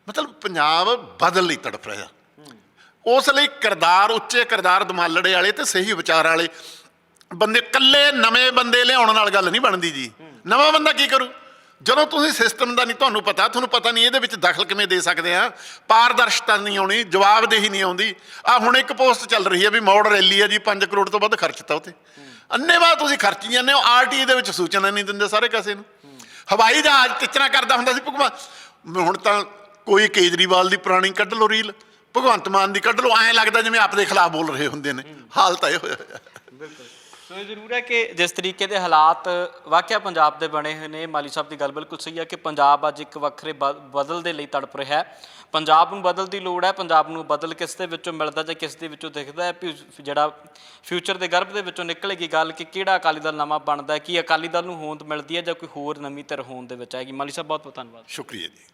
Speaker 1: ਮਤਲਬ ਪੰਜਾਬ ਬਦਲ ਲਈ ਤੜਫ ਰਿਹਾ। ਉਸ ਲਈ ਕਿਰਦਾਰ, ਉੱਚੇ ਕਿਰਦਾਰ ਦਮਾਲੜੇ ਵਾਲੇ ਤੇ ਸਹੀ ਵਿਚਾਰ ਵਾਲੇ ਬੰਦੇ ਕੱਲੇ ਨਵੇਂ ਬੰਦੇ ਲਿਆਉਣ ਨਾਲ ਗੱਲ ਨਹੀਂ ਬਣਦੀ ਜੀ। ਨਵਾਂ ਬੰਦਾ ਕੀ ਕਰੂ? ਜਦੋਂ ਤੁਸੀਂ ਸਿਸਟਮ ਦਾ ਨਹੀਂ ਤੁਹਾਨੂੰ ਪਤਾ ਤੁਹਾਨੂੰ ਪਤਾ ਨਹੀਂ ਇਹਦੇ ਵਿੱਚ ਦਖਲ ਕਿਵੇਂ ਦੇ ਸਕਦੇ ਆ। ਪਾਰਦਰਸ਼ਤਾ ਨਹੀਂ ਆਉਣੀ, ਜਵਾਬਦੇਹੀ ਨਹੀਂ ਆਉਂਦੀ। ਆ ਹੁਣ ਇੱਕ ਪੋਸਟ ਚੱਲ ਰਹੀ ਹੈ ਵੀ ਮੌੜ ਰੈਲੀ ਹੈ ਜੀ 5 ਕਰੋੜ ਤੋਂ ਵੱਧ ਖਰਚਤਾ ਉਤੇ ਅੰਨੇਵਾਹ ਤੁਸੀਂ ਖਰਚੀ ਜਾਂਦੇ ਹੋ ਆਰਟੀਏ ਦੇ ਵਿੱਚ ਸੂਚਨਾ ਨਹੀਂ ਦਿੰਦੇ ਸਾਰੇ ਕਿਸੇ ਨੂੰ। ਹਵਾਈ ਜਹਾਜ਼ ਕਿਚਰਾ ਕਰਦਾ ਹੁੰਦਾ ਸੀ, ਭਗਵਾਨ। ਹੁਣ ਤਾਂ ਕੋਈ ਕੇਜਰੀਵਾਲ ਦੀ ਪੁਰਾਣੀ ਕੱਢ ਲਓ ਰੀਲ, ਭਗਵੰਤ ਮਾਨ ਦੀ ਕੱਢ ਲਓ, ਐਂ ਲੱਗਦਾ ਜਿਵੇਂ ਆਪ ਦੇ ਖਿਲਾਫ ਬੋਲ ਰਹੇ ਹੁੰਦੇ ਨੇ। ਹਾਲ ਤਾਂ ਇਹ ਹੋਇਆ ਹੋਇਆ।
Speaker 3: ਸੋ ਇਹ ਜ਼ਰੂਰ ਹੈ ਕਿ ਜਿਸ ਤਰੀਕੇ ਦੇ ਹਾਲਾਤ ਵਾਕਿਆ ਪੰਜਾਬ ਦੇ ਬਣੇ ਹੋਏ ਨੇ, ਮਾਲੀ ਸਾਹਿਬ ਦੀ ਗੱਲ ਬਿਲਕੁਲ ਸਹੀ ਹੈ ਕਿ ਪੰਜਾਬ ਅੱਜ ਇੱਕ ਵੱਖਰੇ ਬ- ਬਦਲ ਦੇ ਲਈ ਤੜਪ ਰਿਹਾ ਹੈ। ਪੰਜਾਬ ਨੂੰ ਬਦਲ ਦੀ ਲੋੜ ਹੈ, ਪੰਜਾਬ ਨੂੰ ਬਦਲ ਕਿਸ ਦੇ ਵਿੱਚੋਂ ਮਿਲਦਾ ਜਾਂ ਕਿਸ ਦੇ ਵਿੱਚੋਂ ਦਿਖਦਾ ਹੈ, ਵੀ ਜਿਹੜਾ ਫਿਊਚਰ ਦੇ ਗਰਭ ਦੇ ਵਿੱਚੋਂ ਨਿਕਲੇਗੀ ਗੱਲ ਕਿ ਕਿਹੜਾ ਅਕਾਲੀ ਦਲ ਨਵਾਂ ਬਣਦਾ ਹੈ, ਕੀ ਅਕਾਲੀ ਦਲ ਨੂੰ ਹੋਂਦ ਮਿਲਦੀ ਹੈ ਜਾਂ ਕੋਈ ਹੋਰ ਨਵੀਂ ਧਿਰ ਹੋਂਦ ਦੇ ਵਿੱਚ ਆਏਗੀ। ਮਾਲੀ ਸਾਹਿਬ ਬਹੁਤ ਬਹੁਤ ਧੰਨਵਾਦ।
Speaker 1: ਸ਼ੁਕਰੀਆ ਜੀ।